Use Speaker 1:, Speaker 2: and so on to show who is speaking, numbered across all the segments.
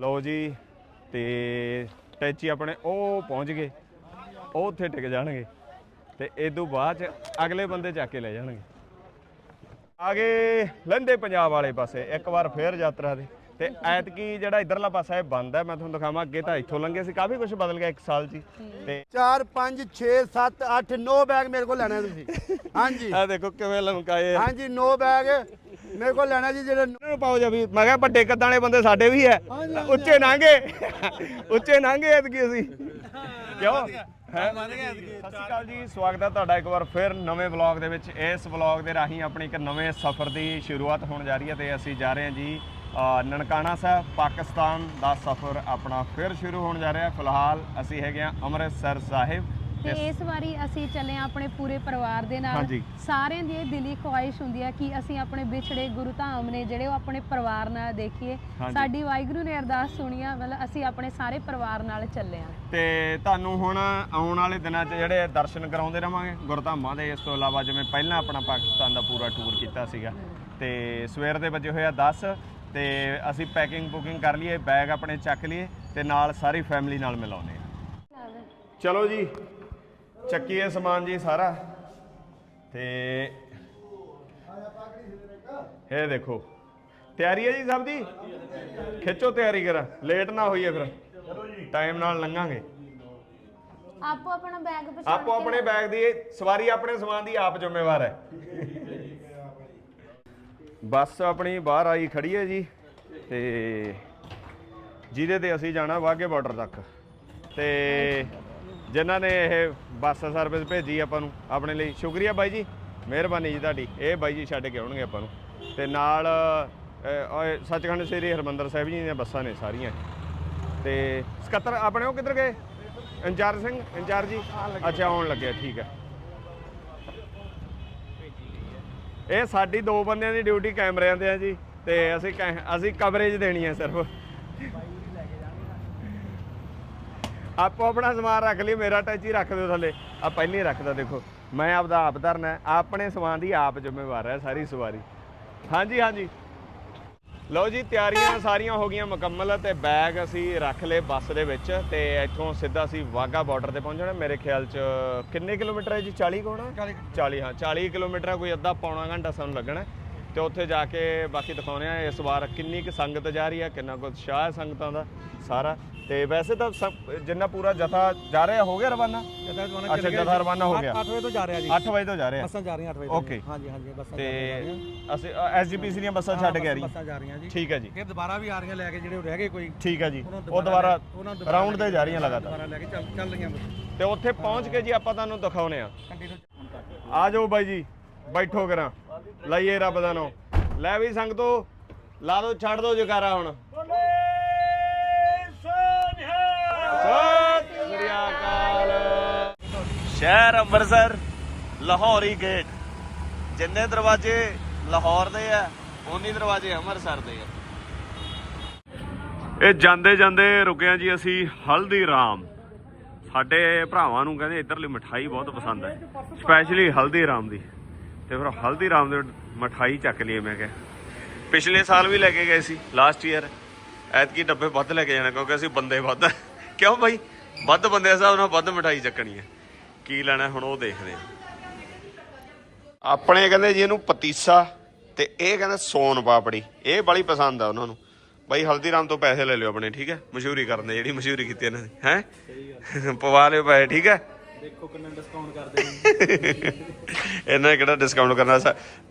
Speaker 1: ਲਓ ਜੀ ਤੇ ਟੈਚੀ ਆਪਣੇ ਉਹ ਪਹੁੰਚ ਗਏ। ਉਹ ਉੱਥੇ ਟਿਕ ਜਾਣਗੇ। ਤੇ ਇਹ ਤੋਂ ਬਾਅਦ ਚ ਅਗਲੇ ਬੰਦੇ ਚੱਕ ਕੇ ਲੈ ਜਾਣਗੇ। ਆਗੇ ਲੰਦੇ ਪੰਜਾਬ ਵਾਲੇ ਪਾਸੇ ਇੱਕ ਵਾਰ ਫੇਰ ਯਾਤਰਾ ਦੇ। ਤੇ ਐਤਕੀ ਜਿਹੜਾ ਇਧਰਲਾ ਪਾਸਾ ਇਹ ਬੰਦ ਹੈ ਮੈਂ ਤੁਹਾਨੂੰ ਦਿਖਾਵਾਂ ਅੱਗੇ ਤਾਂ ਇੱਥੋਂ ਲੰਘੇ ਸੀ ਕਾਫੀ ਕੁਝ ਬਦਲ ਗਿਆ ਇੱਕ ਸਾਲ 'ਚ। ਤੇ
Speaker 2: 4 5 6 7 8 9 ਬੈਗ ਮੇਰੇ ਕੋਲ ਲੈਣਾ ਤੁਸੀਂ। ਹਾਂਜੀ।
Speaker 1: ਆ ਦੇਖੋ ਕਿਵੇਂ ਲਮਕਾਏ।
Speaker 2: ਹਾਂਜੀ 9 ਬੈਗ। ਮੇਰੇ ਕੋਲ ਲੈਣਾ ਜੀ ਜਿਹੜੇ
Speaker 1: ਇਹਨਾਂ ਨੂੰ ਪਾਓ ਜਾ ਵੀ ਮੈਂ ਕਿਹਾ ਵੱਡੇ ਕੱਦਾਂ ਵਾਲੇ ਬੰਦੇ ਸਾਡੇ ਵੀ ਹੈ। ਉੱਚੇ ਨਾਂਗੇ। ਉੱਚੇ ਨਾਂਗੇ ਐਤਕੀ ਅਸੀਂ। ਕਿਉਂ? ਹੈ? ਸਤਿ ਸ਼੍ਰੀ ਅਕਾਲ ਜੀ। ਸਵਾਗਤ ਹੈ ਤੁਹਾਡਾ ਇੱਕ ਵਾਰ ਫਿਰ ਨਵੇਂ ਵਲੌਗ ਦੇ ਵਿੱਚ। ਇਸ ਵਲੌਗ ਦੇ ਰਾਹੀਂ ਆਪਣੀ ਇੱਕ ਨਵੇਂ ਸਫ਼ਰ ਦੀ ਸ਼ੁਰੂਆਤ ਹੋਣ ਜਾ ਰਹੀ ਹੈ ਤੇ ਅਸੀਂ ਜਾ ਰਹੇ ਹਾਂ ਜੀ ਨਨਕਾਣਾ ਸਾਹਿਬ ਪਾਕਿਸਤਾਨ ਦਾ ਸਫ਼ਰ ਆਪਣਾ ਫਿਰ ਸ਼ੁਰੂ ਹੋਣ ਜਾ ਰਿਹਾ ਫਿਲਹਾਲ ਅਸੀਂ ਹੈਗੇ ਹਾਂ ਅੰਮ੍ਰਿਤਸਰ ਸਾਹਿਬ।
Speaker 3: ਤੇ ਇਸ ਵਾਰੀ ਅਸੀਂ ਚੱਲੇ ਹਾਂ ਆਪਣੇ ਪੂਰੇ ਪਰਿਵਾਰ ਦੇ ਨਾਲ। ਸਾਰਿਆਂ ਦੀ ਇਹ ਦਿਲੀ ਖੁਆਇਸ਼ ਹੁੰਦੀ ਹੈ ਕਿ ਅਸੀਂ ਆਪਣੇ ਵਿਛੜੇ ਗੁਰੂ ਧਾਮ ਨੇ ਜਿਹੜੇ ਉਹ ਆਪਣੇ ਪਰਿਵਾਰ ਨਾਲ ਦੇਖੀਏ। ਸਾਡੀ ਵਾਹਿਗੁਰੂ ਨੇ ਅਰਦਾਸ ਸੁਣੀ ਆ ਮਤਲਬ ਅਸੀਂ ਆਪਣੇ ਸਾਰੇ ਪਰਿਵਾਰ ਨਾਲ ਚੱਲੇ ਹਾਂ।
Speaker 1: ਤੇ ਤੁਹਾਨੂੰ ਹੁਣ ਆਉਣ ਵਾਲੇ ਦਿਨਾਂ 'ਚ ਜਿਹੜੇ ਦਰਸ਼ਨ ਕਰਾਉਂਦੇ ਰਵਾਂਗੇ ਗੁਰਧਾਮਾਂ ਦੇ ਇਸ ਤੋਂ ਇਲਾਵਾ ਜਿਵੇਂ ਪਹਿਲਾਂ ਆਪਣਾ ਪਾਕਿਸਤਾਨ ਦਾ ਪੂਰਾ ਟੂਰ ਕੀਤਾ ਸੀਗਾ। ਤੇ ਸਵੇਰ ਦੇ ਵਜੇ ਹੋਇਆ 10 ਤੇ ਅਸੀਂ ਪੈਕਿੰਗ ਬੁਕਿੰਗ ਕਰ ਲਈਏ ਬੈਗ ਆਪਣੇ ਚੱਕ ਲਈਏ ਤੇ ਨਾਲ ਸਾਰੀ ਫੈਮਿਲੀ ਨਾਲ ਮਿਲਾਉਂਦੇ ਆ ਚਲੋ ਜੀ। ਚੱਕੀਏ ਸਮਾਨ ਜੀ ਸਾਰਾ। ਤੇ ਇਹ ਦੇਖੋ। ਤਿਆਰੀ ਹੈ ਜੀ ਸਭ ਦੀ? ਖਿੱਚੋ ਤਿਆਰੀ ਕਰ ਲੇਟ ਨਾ ਹੋਈਏ ਫਿਰ। ਟਾਈਮ ਨਾਲ ਲੰਘਾਂਗੇ।
Speaker 3: ਆਪੋ ਆਪਣਾ ਬੈਗ
Speaker 1: ਆਪੋ ਆਪਣੇ ਬੈਗ ਦੀ ਸਵਾਰੀ ਆਪਣੇ ਸਮਾਨ ਦੀ ਆਪ ਜ਼ਿੰਮੇਵਾਰ ਹੈ। ਬੱਸ ਆਪਣੀ ਬਾਹਰ ਆਈ ਖੜੀ ਹੈ ਜੀ ਤੇ ਜਿਹਦੇ ਤੇ ਅਸੀਂ ਜਾਣਾ ਵਾਗੇ ਬਾਰਡਰ ਤੱਕ। ਤੇ ਜਿਨ੍ਹਾਂ ਨੇ ਇਹ ਬੱਸ ਸਰਵਿਸ ਭੇਜੀ ਆਪਾਂ ਨੂੰ ਆਪਣੇ ਲਈ। ਸ਼ੁਕਰੀਆ ਬਾਈ ਜੀ, ਮਿਹਰਬਾਨੀ ਜੀ ਤੁਹਾਡੀ। ਇਹ ਬਾਈ ਜੀ ਛੱਡ ਕੇ ਆਉਣਗੇ ਆਪਾਂ ਨੂੰ। ਤੇ ਨਾਲ ਸੱਚਖੰਡ ਸ੍ਰੀ ਹਰਮੰਦਰ ਸਾਹਿਬ ਜੀ ਦੀਆਂ ਬੱਸਾਂ ਨੇ ਸਾਰੀਆਂ। ਤੇ ਸਕੱਤਰ, ਆਪਣੇ ਉਹ ਕਿੱਧਰ ਗਏ? ਇੰਚਾਰਜ ਸਿੰਘ, ਇੰਚਾਰਜ ਜੀ? ਅੱਛਾ, ਆਉਣ ਲੱਗਿਆ, ਠੀਕ ਹੈ। ਇਹ ਸਾਡੀ ਦੋ ਬੰਦਿਆਂ ਦੀ ਡਿਊਟੀ ਕੈਮਰਿਆਂ ਤੇ ਆ ਜੀ। ਤੇ ਅਸੀਂ ਕੈ- ਅਸੀਂ ਕਵਰੇਜ ਦੇਣੀ ਹੈ ਸਿਰਫ। ਆਪੋ ਆਪਣਾ ਸਮਾਨ ਰੱਖ ਲਈ ਮੇਰਾ ਟੈਚੀ ਰੱਖ ਦਿਓ ਥੱਲੇ। ਆ ਪਹਿਲਾਂ ਹੀ ਰੱਖਦਾ ਦੇਖੋ। ਮੈਂ ਆਪਦਾ ਆਪ ਧਰਨਾ। ਆਪਣੇ ਸਮਾਨ ਦੀ ਆਪ ਜ਼ਿੰਮੇਵਾਰ ਹੈ ਸਾਰੀ ਸਵਾਰੀ। ਹਾਂਜੀ ਹਾਂਜੀ। ਲਓ ਜੀ ਤਿਆਰੀਆਂ ਸਾਰੀਆਂ ਹੋ ਗਈਆਂ ਮੁਕੰਮਲ ਤੇ ਬੈਗ ਅਸੀਂ ਰੱਖ ਲਏ ਬੱਸ ਦੇ ਵਿੱਚ ਤੇ ਇੱਥੋਂ ਸਿੱਧਾ ਅਸੀਂ ਵਾਗਾ ਬਾਰਡਰ ਤੇ ਪਹੁੰਚਣਾ। ਮੇਰੇ ਖਿਆਲ ਚ ਕਿੰਨੇ ਕਿਲੋਮੀਟਰ ਹੈ ਜੀ? 40 ਕੋਣਾ 40 ਹਾਂ 40 ਕਿਲੋਮੀਟਰ ਕੋਈ ਅੱਧਾ ਪੌਣਾ ਘੰਟਾ ਸਾਨੂੰ ਲੱਗਣਾ। ਤੇ ਉੱਥੇ ਜਾ ਕੇ ਬਾਕੀ ਦਿਖਾਉਣੇ ਆ ਇਸ ਵਾਰ ਕਿੰਨੀ ਕੁ ਸੰਗਤ ਜਾ ਰਹੀ ਹੈ ਕਿੰਨਾ ਕੁ ਉਤਸ਼ਾਹ ਹੈ ਸੰਗਤਾਂ ਦਾ ਸਾਰਾ। ਤੇ ਵੈਸੇ ਤਾਂ ਸਭ- ਜਿੰਨਾ ਪੂਰਾ ਜਥਾ ਜਾ ਰਿਹਾ ਹੋ ਗਿਆ ਰਵਾਨਾ? ਅੱਛਾ ਜਥਾ ਰਵਾਨਾ ਹੋ ਗਿਆ।
Speaker 4: 8 ਵਜੇ ਤੋਂ ਜਾ ਰਿਹਾ ਜੀ।
Speaker 1: 8 ਵਜੇ ਤੋਂ ਜਾ ਰਿਹਾ।
Speaker 4: ਬੱਸਾਂ ਜਾ ਰਹੀਆਂ 8 ਵਜੇ. ਤੋਂ। ਹਾਂਜੀ ਹਾਂਜੀ ਬੱਸਾਂ
Speaker 1: ਤੇ ਅਸੀਂ ਐਸਜੀਪੀਸੀ ਦੀਆਂ ਬੱਸਾਂ ਛੱਡ ਕੇ ਆ ਰਹੀਆਂ
Speaker 4: ਬੱਸਾਂ ਜਾ ਰਹੀਆਂ ਜੀ।
Speaker 1: ਠੀਕ ਹੈ ਜੀ।
Speaker 4: ਫਿਰ ਦੁਬਾਰਾ ਵੀ ਆ ਰਹੀਆਂ ਲੈ ਕੇ ਜਿਹੜੇ ਰਹਿ ਗਏ ਕੋਈ।
Speaker 1: ਠੀਕ ਹੈ ਜੀ। ਉਹ ਦੁਬਾਰਾ ਰਾਉਂਡ ਤੇ ਜਾ ਰਹੀਆਂ
Speaker 4: ਦੁਬਾਰਾ
Speaker 1: ਲਗਾਤਾਰ
Speaker 4: ਲੈ ਕੇ ਚੱਲ ਚੱਲ ਰਹੀਆਂ
Speaker 1: ਤੇ ਉੱਥੇ ਪਹੁੰਚ ਕੇ ਜੀ ਆਪਾਂ ਤੁਹਾਨੂੰ ਦਿਖਾਉਨੇ ਆ ਆ ਜਾਓ ਬਾਈ ਜੀ। ਬੈਠੋ ਕਰਾਂ। ਲਈਏ ਰੱਬ ਦਾ ਨਾਮ। ਲੈ ਵੀ ਸੰਗਤੋ ਲਾ ਦੋ ਛੱਡ ਦੋ ਜਕਾਰਾ ਹੁਣ।
Speaker 5: ਸ਼ਹਿਰ ਅੰਮ੍ਰਿਤਸਰ ਲਾਹੌਰੀ ਗੇਟ। ਜਿੰਨੇ ਦਰਵਾਜ਼ੇ ਲਾਹੌਰ ਦੇ ਆ ਉਨੀ ਦਰਵਾਜ਼ੇ ਅੰਮ੍ਰਿਤਸਰ ਦੇ ਆ।
Speaker 1: ਇਹ ਜਾਂਦੇ ਜਾਂਦੇ ਰੁਕਿਆ ਜੀ ਅਸੀਂ ਹਲਦੀਰਾਮ। ਸਾਡੇ ਭਰਾਵਾਂ ਨੂੰ ਕਹਿੰਦੇ ਇਧਰਲੀ ਮਠਾਈ ਬਹੁਤ ਪਸੰਦ ਹੈ ਸਪੈਸ਼ਲੀ ਹਲਦੀਰਾਮ ਦੀ। ਤੇ ਫਿਰ ਹਲਦੀਰਾਮ ਦੇ ਮਠਾਈ ਚੱਕ ਲਈ ਮੈਂ ਕਿਹਾ। ਪਿਛਲੇ ਸਾਲ ਵੀ ਲੈ ਕੇ ਗਏ ਸੀ ਲਾਸਟ ਈਅਰ ਐਤਕੀ ਡੱਬੇ ਵੱਧ ਲੈ ਕੇ ਜਾਣਾ, ਕਿਉਂਕਿ ਅਸੀਂ ਬੰਦੇ ਵੱਧ। ਕਿਉਂ ਭਾਈ ਵੱਧ ਬੰਦੇ ਦੇ ਹਿਸਾਬ ਨਾਲ ਵੱਧ ਮਠਾਈ ਚੱਕਣੀ ਹੈ। ਕੀ ਲੈਣਾ ਹੁਣ ਉਹ ਦੇਖਦੇ ਆ ਆਪਣੇ ਕਹਿੰਦੇ ਜੀ ਇਹਨੂੰ ਪਤੀਸਾ ਤੇ ਇਹ ਕਹਿੰਦੇ ਸੋਨ ਪਾਪੜੀ। ਇਹ ਬੜੀ ਪਸੰਦ ਆ ਉਹਨਾਂ ਨੂੰ। ਬਾਈ ਹਲਦੀਰਾਮ ਤੋਂ ਪੈਸੇ ਲੈ ਲਿਓ ਆਪਣੇ, ਠੀਕ ਹੈ? ਮਸ਼ਹੂਰੀ ਕਰਨ ਦੇ, ਜਿਹੜੀ ਮਸ਼ਹੂਰੀ ਕੀਤੀ ਇਹਨਾਂ ਦੀ ਹੈ? ਪਵਾ ਲਿਓ ਪੈਸੇ, ਠੀਕ ਹੈ?
Speaker 4: ਦੇਖੋ ਕਿੰਨਾ ਡਿਸਕਾਊਂਟ ਕਰਦੇ
Speaker 1: ਇਹਨਾਂ ਨੇ ਕਿਹੜਾ ਡਿਸਕਾਊਂਟ ਕਰਨਾ?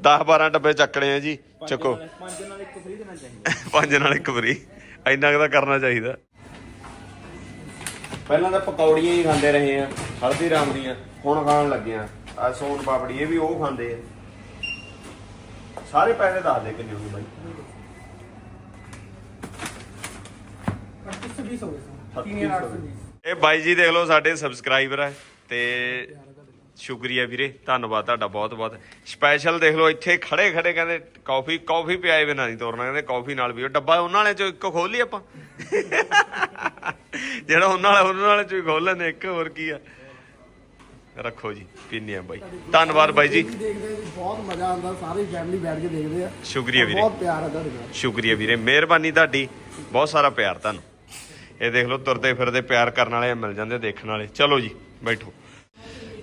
Speaker 1: 10 12 ਡੱਬੇ ਚੱਕਣੇ ਆ ਜੀ ਚੱਕੋ।
Speaker 4: ਪੰਜ ਨਾਲ ਇੱਕ ਫ੍ਰੀ ਦੇਣਾ ਚਾਹੀਦਾ।
Speaker 1: ਪੰਜ ਨਾਲ ਇੱਕ ਫਰੀ ਇੰਨਾ ਕੁ ਤਾਂ ਕਰਨਾ ਚਾਹੀਦਾ। ਪਹਿਲਾਂ ਤਾਂ ਪਕੌੜੀਆਂ ਹੀ ਖਾਂਦੇ ਰਹੇ ਆ ਹਲਦੀਰਾਮ ਦੀਆਂ ਹੁਣ ਖਾਣ ਲੱਗੇ ਆ। ਆ ਸੋਨ ਪਾਪੜੀ ਇਹ ਵੀ ਉਹ ਖਾਂਦੇ ਆ। ਸਾਰੇ ਪੈਸੇ ਦੱਸ ਦੇ ਕਿੰਨੇ ਹੋਗੇ ਬਾਈ?
Speaker 4: 320 ਹੋ ਗਏ
Speaker 1: 3820 ਇਹ ਬਾਈ ਜੀ ਦੇਖ ਲਓ ਸਾਡੇ ਸਬਸਕ੍ਰਾਈਬਰ ਹੈ ਤੇ ਸ਼ੁਕਰੀਆ ਵੀਰੇ, ਧੰਨਵਾਦ ਤੁਹਾਡਾ ਬਹੁਤ ਬਹੁਤ ਸਪੈਸ਼ਲ ਦੇਖ ਲਓ, ਇੱਥੇ ਖੜੇ ਖੜੇ ਕਹਿੰਦੇ, ਕਾਫੀ ਕਾਫੀ ਪਿਆਏ ਬਿਨਾਂ ਨਹੀਂ ਤੋਰਨਾ। ਕਹਿੰਦੇ, ਕਾਫੀ ਨਾਲ ਵੀ ਡੱਬਾ ਉਹਨਾਂ ਵਾਲੇ ਚੋਂ ਇੱਕ ਖੋਲ ਲਈ ਆਪਾਂ। ਜਿਹੜਾ ਉਹਨਾਂ ਵਾਲਾ, ਉਹਨਾਂ ਵਾਲੇ ਚੋਂ ਹੀ ਖੋਲ ਲੈਂਦੇ ਇੱਕ ਹੋਰ ਕੀ ਆ?
Speaker 5: ਰੱਖੋ ਜੀ ਪੀਨੇ ਆ ਬਾਈ। ਧੰਨਵਾਦ ਬਾਈ ਜੀ।
Speaker 2: ਦੇਖਦੇ ਜੀ ਬਹੁਤ ਮਜ਼ਾ ਆਉਂਦਾ ਸਾਰੀ ਫੈਮਿਲੀ ਬੈਠ ਕੇ ਦੇਖਦੇ ਆ
Speaker 5: ਸ਼ੁਕਰੀਆ ਵੀਰੇ।
Speaker 2: ਬਹੁਤ ਪਿਆਰ ਆ ਤੁਹਾਡੇ
Speaker 5: ਸ਼ੁਕਰੀਆ ਵੀਰੇ। ਮਿਹਰਬਾਨੀ ਤੁਹਾਡੀ। ਬਹੁਤ ਸਾਰਾ ਪਿਆਰ ਤੁਹਾਨੂੰ। ਇਹ ਦੇਖ ਲਓ, ਤੁਰਦੇ ਫਿਰਦੇ ਪਿਆਰ ਕਰਨ ਵਾਲੇ ਮਿਲ ਜਾਂਦੇ ਦੇਖਣ ਵਾਲੇ। ਚਲੋ ਜੀ। ਬੈਠੋ।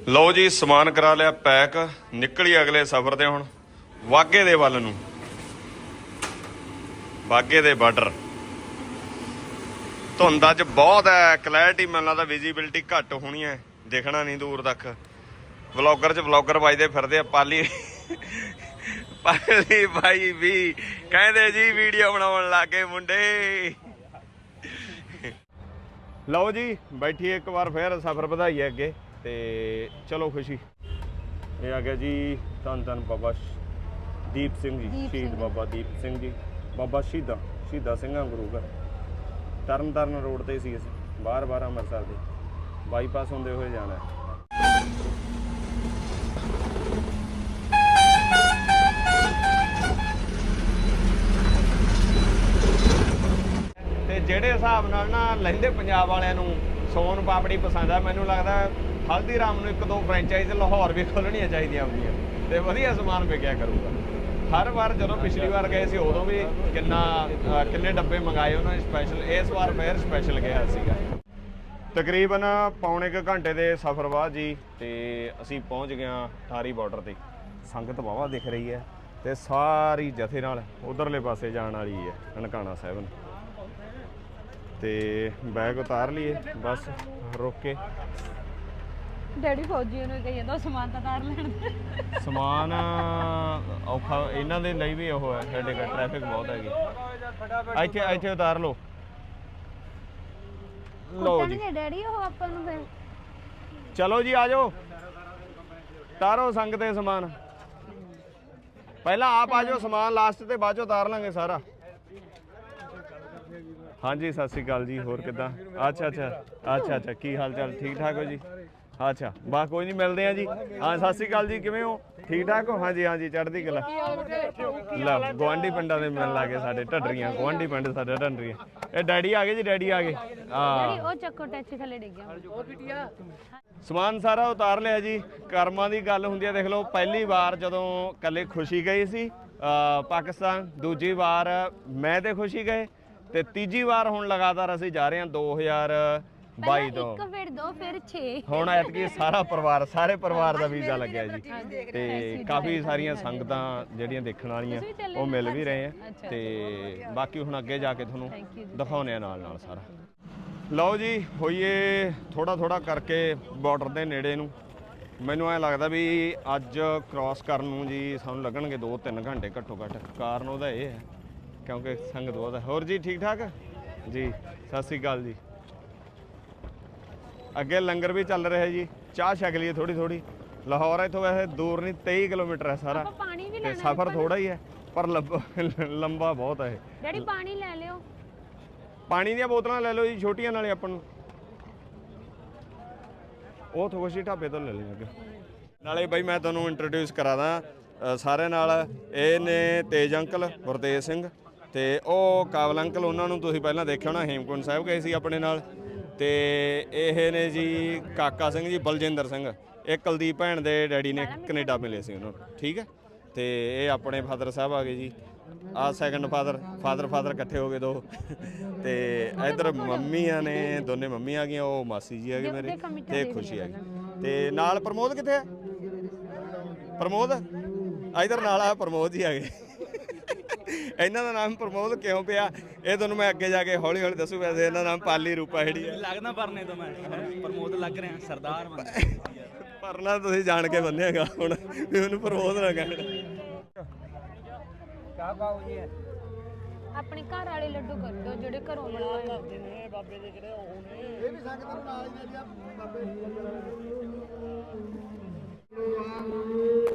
Speaker 5: ਲਓ ਜੀ, ਸਮਾਨ ਕਰਾ ਲਿਆ, ਪੈਕ। ਨਿਕਲੀ ਅਗਲੇ ਸਫ਼ਰ ਤੇ ਹੁਣ। ਵਾਗੇ ਦੇ ਵੱਲ ਨੂੰ। ਵਾਗੇ ਦੇ ਬਾਰਡਰ। ਧੁੰਦ ਅੱਜ ਬਹੁਤ ਹੈ। ਕਲੈਰਿਟੀ ਮੈਨੂੰ ਲੱਗਦਾ ਵਿਜ਼ਿਬਿਲਟੀ ਘੱਟ ਹੋਣੀ ਹੈ। ਦੇਖਣਾ ਨਹੀਂ ਦੂਰ ਤੱਕ। ਵਲੌਗਰ ਚ ਵਲੌਗਰ ਵੱਜਦੇ ਫਿਰਦੇ ਆ, ਪਾਲੀ। ਪਾਲੀ ਭਾਈ ਵੀ ਕਹਿੰਦੇ ਜੀ ਵੀਡੀਓ ਬਣਾਉਣ ਲੱਗੇ ਮੁੰਡੇ।
Speaker 1: ਲਓ ਜੀ ਬੈਠੀਏ ਇੱਕ ਵਾਰ ਫੇਰ ਸਫ਼ਰ ਵਧਾਈਏ ਅੱਗੇ ਤੇ ਚਲੋ ਖੁਸ਼ੀ। ਇਹ ਆ ਗਿਆ ਜੀ ਧੰਨ ਧੰਨ ਬਾਬਾ ਦੀਪ ਸਿੰਘ ਜੀ ਸ਼ਹੀਦ। ਬਾਬਾ ਦੀਪ ਸਿੰਘ ਜੀ। ਬਾਬਾ ਸ਼ਹੀਦਾਂ ਸ਼ਹੀਦਾਂ ਸਿੰਘਾਂ ਗੁਰੂ ਘਰ। ਤਰਨ ਤਾਰਨ ਰੋਡ ਤੇ ਸੀ ਅਸੀਂ ਬਾਹਰ ਅੰਮ੍ਰਿਤਸਰ ਦੇ। ਬਾਈਪਾਸ ਹੁੰਦੇ ਹੋਏ ਜਾਣਾ ਤੇ ਜਿਹੜੇ ਹਿਸਾਬ ਨਾਲ ਨਾ ਲਹਿੰਦੇ ਪੰਜਾਬ ਵਾਲਿਆਂ ਨੂੰ, ਸੋਨ ਪਾਪੜੀ ਪਸੰਦ ਆ, ਮੈਨੂੰ ਲੱਗਦਾ ਹਲਦੀਰਾਮ ਨੂੰ ਇੱਕ ਦੋ ਫਰੈਂਚਾਈਜ਼ ਲਾਹੌਰ ਵੀ ਖੋਲਣੀਆਂ ਚਾਹੀਦੀਆਂ ਹੁੰਦੀਆਂ। ਤੇ ਵਧੀਆ ਸਮਾਨ ਵਿਕਿਆ ਕਰੂਗਾ। ਹਰ ਵਾਰ ਜਦੋਂ ਪਿਛਲੀ ਵਾਰ ਗਏ ਸੀ, ਉਦੋਂ ਵੀ ਕਿੰਨਾ ਕਿੰਨੇ ਡੱਬੇ ਮੰਗਾਏ ਉਹਨਾਂ ਨੇ ਸਪੈਸ਼ਲ ਇਸ ਵਾਰ ਫੇਰ ਸਪੈਸ਼ਲ ਗਿਆ ਸੀਗਾ। ਤਕਰੀਬਨ ਪੌਣੇ ਕੁ ਘੰਟੇ ਦੇ ਸਫ਼ਰ ਬਾਅਦ ਜੀ, ਤੇ ਅਸੀਂ ਪਹੁੰਚ ਗਏ ਹਾਂ ਠਾਰੀ ਬਾਰਡਰ ਤੇ। ਸੰਗਤ ਵਾਹਵਾ ਦਿਖ ਰਹੀ ਹੈ ਤੇ ਸਾਰੀ ਜਥੇ ਨਾਲ ਉਧਰਲੇ ਪਾਸੇ ਜਾਣ ਵਾਲੀ ਹੈ ਨਨਕਾਣਾ ਸਾਹਿਬ ਨੂੰ। ਤੇ ਬੈਗ ਉਤਾਰ ਲਈਏ ਬਸ ਰੁਕ ਕੇ।
Speaker 3: ਡੈਡੀ ਫੌਜੀ ਨੂੰ ਕਹੀ ਜਾਂਦਾ ਸਮਾਨ ਤਾਂ ਤਾਰ ਲੈਣ ਦੇ।
Speaker 1: ਸਮਾਨ ਔਖਾ ਇਹਨਾਂ ਦੇ ਲਈ ਵੀ ਉਹ ਹੈ ਸਾਡੇ ਕੋਲ ਟ੍ਰੈਫਿਕ ਬਹੁਤ ਹੈਗੀ। ਇੱਥੇ ਇੱਥੇ ਉਤਾਰ ਲਓ। ਲਓ ਜੀ।
Speaker 3: ਡੈਡੀ ਉਹ ਆਪਾਂ ਨੂੰ ਫਿਰ।
Speaker 1: ਚਲੋ ਜੀ ਆ ਜਾਓ। ਤਾਰੋ ਸੰਗ ਤੇ ਸਮਾਨ। ਪਹਿਲਾਂ ਆਪ ਆ ਜਾਓ ਸਮਾਨ ਲਾਸਟ ਤੇ ਬਾਅਦ ਚੋਂ ਉਤਾਰ ਲਾਂਗੇ ਸਾਰਾ। ਹਾਂਜੀ ਸਤਿ ਸ੍ਰੀ ਅਕਾਲ ਜੀ ਹੋਰ ਕਿਦਾਂ? ਅੱਛਾ ਅੱਛਾ ਅੱਛਾ ਅੱਛਾ ਕੀ ਹਾਲ ਚਾਲ? ਠੀਕ ਠਾਕ ਹੋ ਜੀ? ਅੱਛਾ ਬਾ ਕੋਈ ਨਹੀਂ ਮਿਲਦੇ ਆ ਜੀ। ਹਾਂ ਸਤਿ ਸ੍ਰੀ ਅਕਾਲ ਜੀ ਕਿਵੇਂ ਹੋ? ਠੀਕ ਠਾਕ ਹੋ? ਹਾਂਜੀ ਹਾਂਜੀ ਚੜ੍ਹਦੀ ਕਲਾ। ਲੈ ਗਵਾਂਢੀ ਪਿੰਡਾਂ ਦੇ ਮਿਲਣ ਲੱਗੇ ਸਾਡੇ ਢੱਡਰੀਆਂ ਗਵਾਂਢੀ ਪਿੰਡ ਸਾਡੇ ਢੱਡਰੀਆਂ। ਇਹ ਡੈਡੀ ਆ ਗਏ ਜੀ ਡੈਡੀ ਆ ਗਏ। ਹਾਂ।
Speaker 3: ਉਹ ਚੱਕੋ ਟੈਚੀ ਥੱਲੇ ਡਿੱਗ ਗਿਆ।
Speaker 1: ਸਮਾਨ ਸਾਰਾ ਉਤਾਰ ਲਿਆ ਜੀ। ਕਰਮਾਂ ਦੀ ਗੱਲ ਹੁੰਦੀ ਹੈ ਦੇਖ ਲਓ ਪਹਿਲੀ ਵਾਰ ਜਦੋਂ ਕੱਲੇ ਖੁਸ਼ੀ ਗਈ ਸੀ ਪਾਕਿਸਤਾਨ ਦੂਜੀ ਵਾਰ ਮੈਂ ਤੇ ਖੁਸ਼ੀ ਗਏ। ਤੇ ਤੀਜੀ ਵਾਰ ਹੁਣ ਲਗਾਤਾਰ ਅਸੀਂ ਜਾ ਰਹੇ ਹਾਂ 2022 ਤੋਂ।
Speaker 3: ਇੱਕ ਫਿਰ ਦੋ ਫਿਰ 6
Speaker 1: ਹੁਣ ਐਤਕੀ ਸਾਰਾ ਪਰਿਵਾਰ ਸਾਰੇ ਪਰਿਵਾਰ ਦਾ ਵੀਜ਼ਾ ਲੱਗਿਆ ਜੀ। ਤੇ ਕਾਫੀ ਸਾਰੀਆਂ ਸੰਗਤਾਂ ਜਿਹੜੀਆਂ ਦੇਖਣ ਵਾਲੀਆਂ ਉਹ ਮਿਲ ਵੀ ਰਹੇ ਆ। ਤੇ ਬਾਕੀ ਹੁਣ ਅੱਗੇ ਜਾ ਕੇ ਤੁਹਾਨੂੰ। ਦਿਖਾਉਣੇ ਆ ਨਾਲ ਨਾਲ ਸਾਰਾ। ਲਓ ਜੀ ਹੋਈਏ ਥੋੜਾ ਥੋੜਾ ਕਰਕੇ ਬਾਰਡਰ ਦੇ ਨੇੜੇ ਨੂੰ। ਮੈਨੂੰ ਐ ਲੱਗਦਾ ਵੀ ਅੱਜ ਕ੍ਰਾਸ ਕਰਨ ਨੂੰ ਜੀ ਸਾਨੂੰ ਲੱਗਣਗੇ 2-3 ਘੰਟੇ ਘੱਟੋ ਘੱਟ। ਕਾਰਨ ਉਹਦਾ ਇਹ ਹੈ ਕਿਉਂਕਿ ਸੰਗਤ ਬਹੁਤ ਹੈ। ਹੋਰ ਜੀ ਠੀਕ ਠਾਕ? ਜੀ ਸਤਿ ਸ੍ਰੀ ਅਕਾਲ ਜੀ। ਅੱਗੇ ਲੰਗਰ ਵੀ ਚੱਲ ਰਿਹਾ ਜੀ। ਚਾਹ ਛਕ ਲਈਏ ਥੋੜੀ ਥੋੜੀ ਲਾਹੌਰ ਇੱਥੋਂ ਵੈਸੇ ਦੂਰ ਨਹੀਂ 23 ਕਿਲੋਮੀਟਰ ਹੈ ਸਾਰਾ।
Speaker 3: ਆਪਾਂ ਪਾਣੀ ਵੀ
Speaker 1: ਤੇ
Speaker 3: ਲੈਣਾ
Speaker 1: ਸਫ਼ਰ ਥੋੜਾ ਹੀ ਹੈ ਪਰ ਲੰਬ- ਲੰਬਾ ਬਹੁਤ ਹੈ। ਇਹ
Speaker 3: ਡੈਡੀ ਪਾਣੀ ਲੈ ਲਿਓ।
Speaker 1: ਪਾਣੀ ਦੀਆਂ ਬੋਤਲਾਂ ਲੈ ਲਓ ਜੀ ਛੋਟੀਆਂ ਨਾਲੇ ਆਪਾਂ ਨੂੰ। ਉਹ ਥੋਸ਼ੀ ਢਾਬੇ ਤੋਂ ਲੈ ਅੱਗੇ। ਨਾਲੇ ਬਾਈ ਮੈਂ ਤੁਹਾਨੂੰ ਇੰਟਰੋਡਿਊਸ ਕਰਾਦਾ ਸਾਰੇ ਨਾਲ। ਇਹ ਨੇ ਤੇਜ ਅੰਕਲ ਗੁਰਤੇਜ ਸਿੰਘ। ਤੇ ਉਹ ਕਾਬਲ ਅੰਕਲ ਉਹਨਾਂ ਨੂੰ ਤੁਸੀਂ ਪਹਿਲਾਂ ਦੇਖਿਆ ਹੋਣਾ ਹੇਮਕੁੰਟ ਸਾਹਿਬ ਗਏ ਸੀ ਆਪਣੇ ਨਾਲ। ਤੇ ਇਹ ਨੇ ਜੀ ਕਾਕਾ ਸਿੰਘ ਜੀ ਬਲਜਿੰਦਰ ਸਿੰਘ। ਇਹ ਕੁਲਦੀਪ ਭੈਣ ਦੇ ਡੈਡੀ ਨੇ ਕੈਨੇਡਾ ਮਿਲੇ ਸੀ ਉਹਨਾਂ ਨੂੰ ਠੀਕ ਹੈ? ਤੇ ਇਹ ਆਪਣੇ ਫਾਦਰ ਸਾਹਿਬ ਆ ਗਏ ਜੀ। ਆ ਸੈਕੰਡ ਫਾਦਰ ਫਾਦਰ ਫਾਦਰ ਇਕੱਠੇ ਹੋ ਗਏ ਦੋ। ਤੇ ਇਧਰ ਮੰਮੀਆਂ ਨੇ ਦੋਨੇ ਮੰਮੀ ਆ ਗਈਆਂ ਉਹ ਮਾਸੀ ਜੀ ਆ ਗਏ ਮੇਰੇ ਤੇ ਖੁਸ਼ੀ ਆ ਗਈ। ਤੇ ਨਾਲ ਪ੍ਰਮੋਦ ਕਿੱਥੇ ਆ? ਪ੍ਰਮੋਦ? ਇਧਰ ਨਾਲ ਆ ਪ੍ਰਮੋਦ ਜੀ ਆ ਗਏ। ਇਹਨਾਂ ਦਾ ਨਾਮ ਪ੍ਰਮੋਦ ਕਿਉਂ ਪਿਆ? ਇਹ ਤੁਹਾਨੂੰ ਮੈਂ ਅੱਗੇ ਜਾ ਕੇ ਹੌਲੀ ਹੌਲੀ ਦੱਸੂ ਵੈਸੇ ਇਹਨਾਂ ਦਾ ਨਾਮ ਪਾਲੀ ਰੂਪਾ ਹੈੜੀ ਹੈ
Speaker 4: ਲੱਗਦਾ ਪਰਨੇ ਤੋਂ ਮੈਂ। ਪ੍ਰਮੋਦ ਲੱਗ ਰਿਹਾ ਸਰਦਾਰ ਬਣ
Speaker 1: ਪਰ ਨਾ ਤੁਸੀਂ ਜਾਣ ਕੇ ਬੰਨਿਆਗਾ ਹੁਣ ਵੀ ਉਹਨੂੰ ਪ੍ਰਮੋਦ ਨਾ ਕਹਿਣ।
Speaker 3: ਆਪਣੇ ਘਰ ਵਾਲੇ ਲੱਡੂ ਕੱਢੋ ਜਿਹੜੇ ਘਰੋਂ ਬਣਾਏ। ਕਰਦੇ ਨੇ
Speaker 2: ਇਹ ਵੀ ਸੰਗਤ ਨੂੰ ਨਾਲ ਹੀ ਲੈ ਲਿਆ ਬਾਬੇ।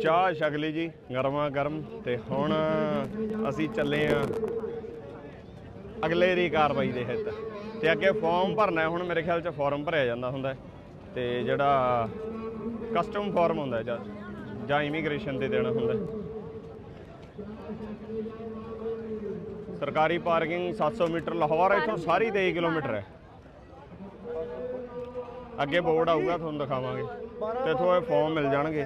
Speaker 1: ਚਾਹ ਛਕ ਲਈ ਜੀ, ਗਰਮਾ ਗਰਮ, ਤੇ ਹੁਣ ਅਸੀਂ ਚੱਲੇ ਆ ਅਗਲੇ ਦੀ ਕਾਰਵਾਈ ਦੇ ਹਿੱਤ। ਤੇ ਅੱਗੇ ਫਾਰਮ ਭਰਨਾ ਹੁਣ ਮੇਰੇ ਖਿਆਲ ਚ ਫਾਰਮ ਭਰਿਆ ਜਾਂਦਾ ਹੁੰਦਾ ਹੈ। ਤੇ ਜਿਹੜਾ ਕਸਟਮ ਫਾਰਮ ਹੁੰਦਾ ਜਾਂ ਜਾਂ ਇਮੀਗ੍ਰੇਸ਼ਨ ਤੇ ਦੇਣਾ ਹੁੰਦਾ ਸਰਕਾਰੀ ਪਾਰਕਿੰਗ 700 ਮੀਟਰ, ਲਾਹੌਰ ਇੱਥੋਂ ਸਾਰੀ 23 ਕਿਲੋਮੀਟਰ ਹੈ। ਅੱਗੇ ਬੋਰਡ ਆਊਗਾ ਤੁਹਾਨੂੰ ਦਿਖਾਵਾਂਗੇ। ਤੇ ਇੱਥੋਂ ਇਹ ਫਾਰਮ ਮਿਲ ਜਾਣਗੇ।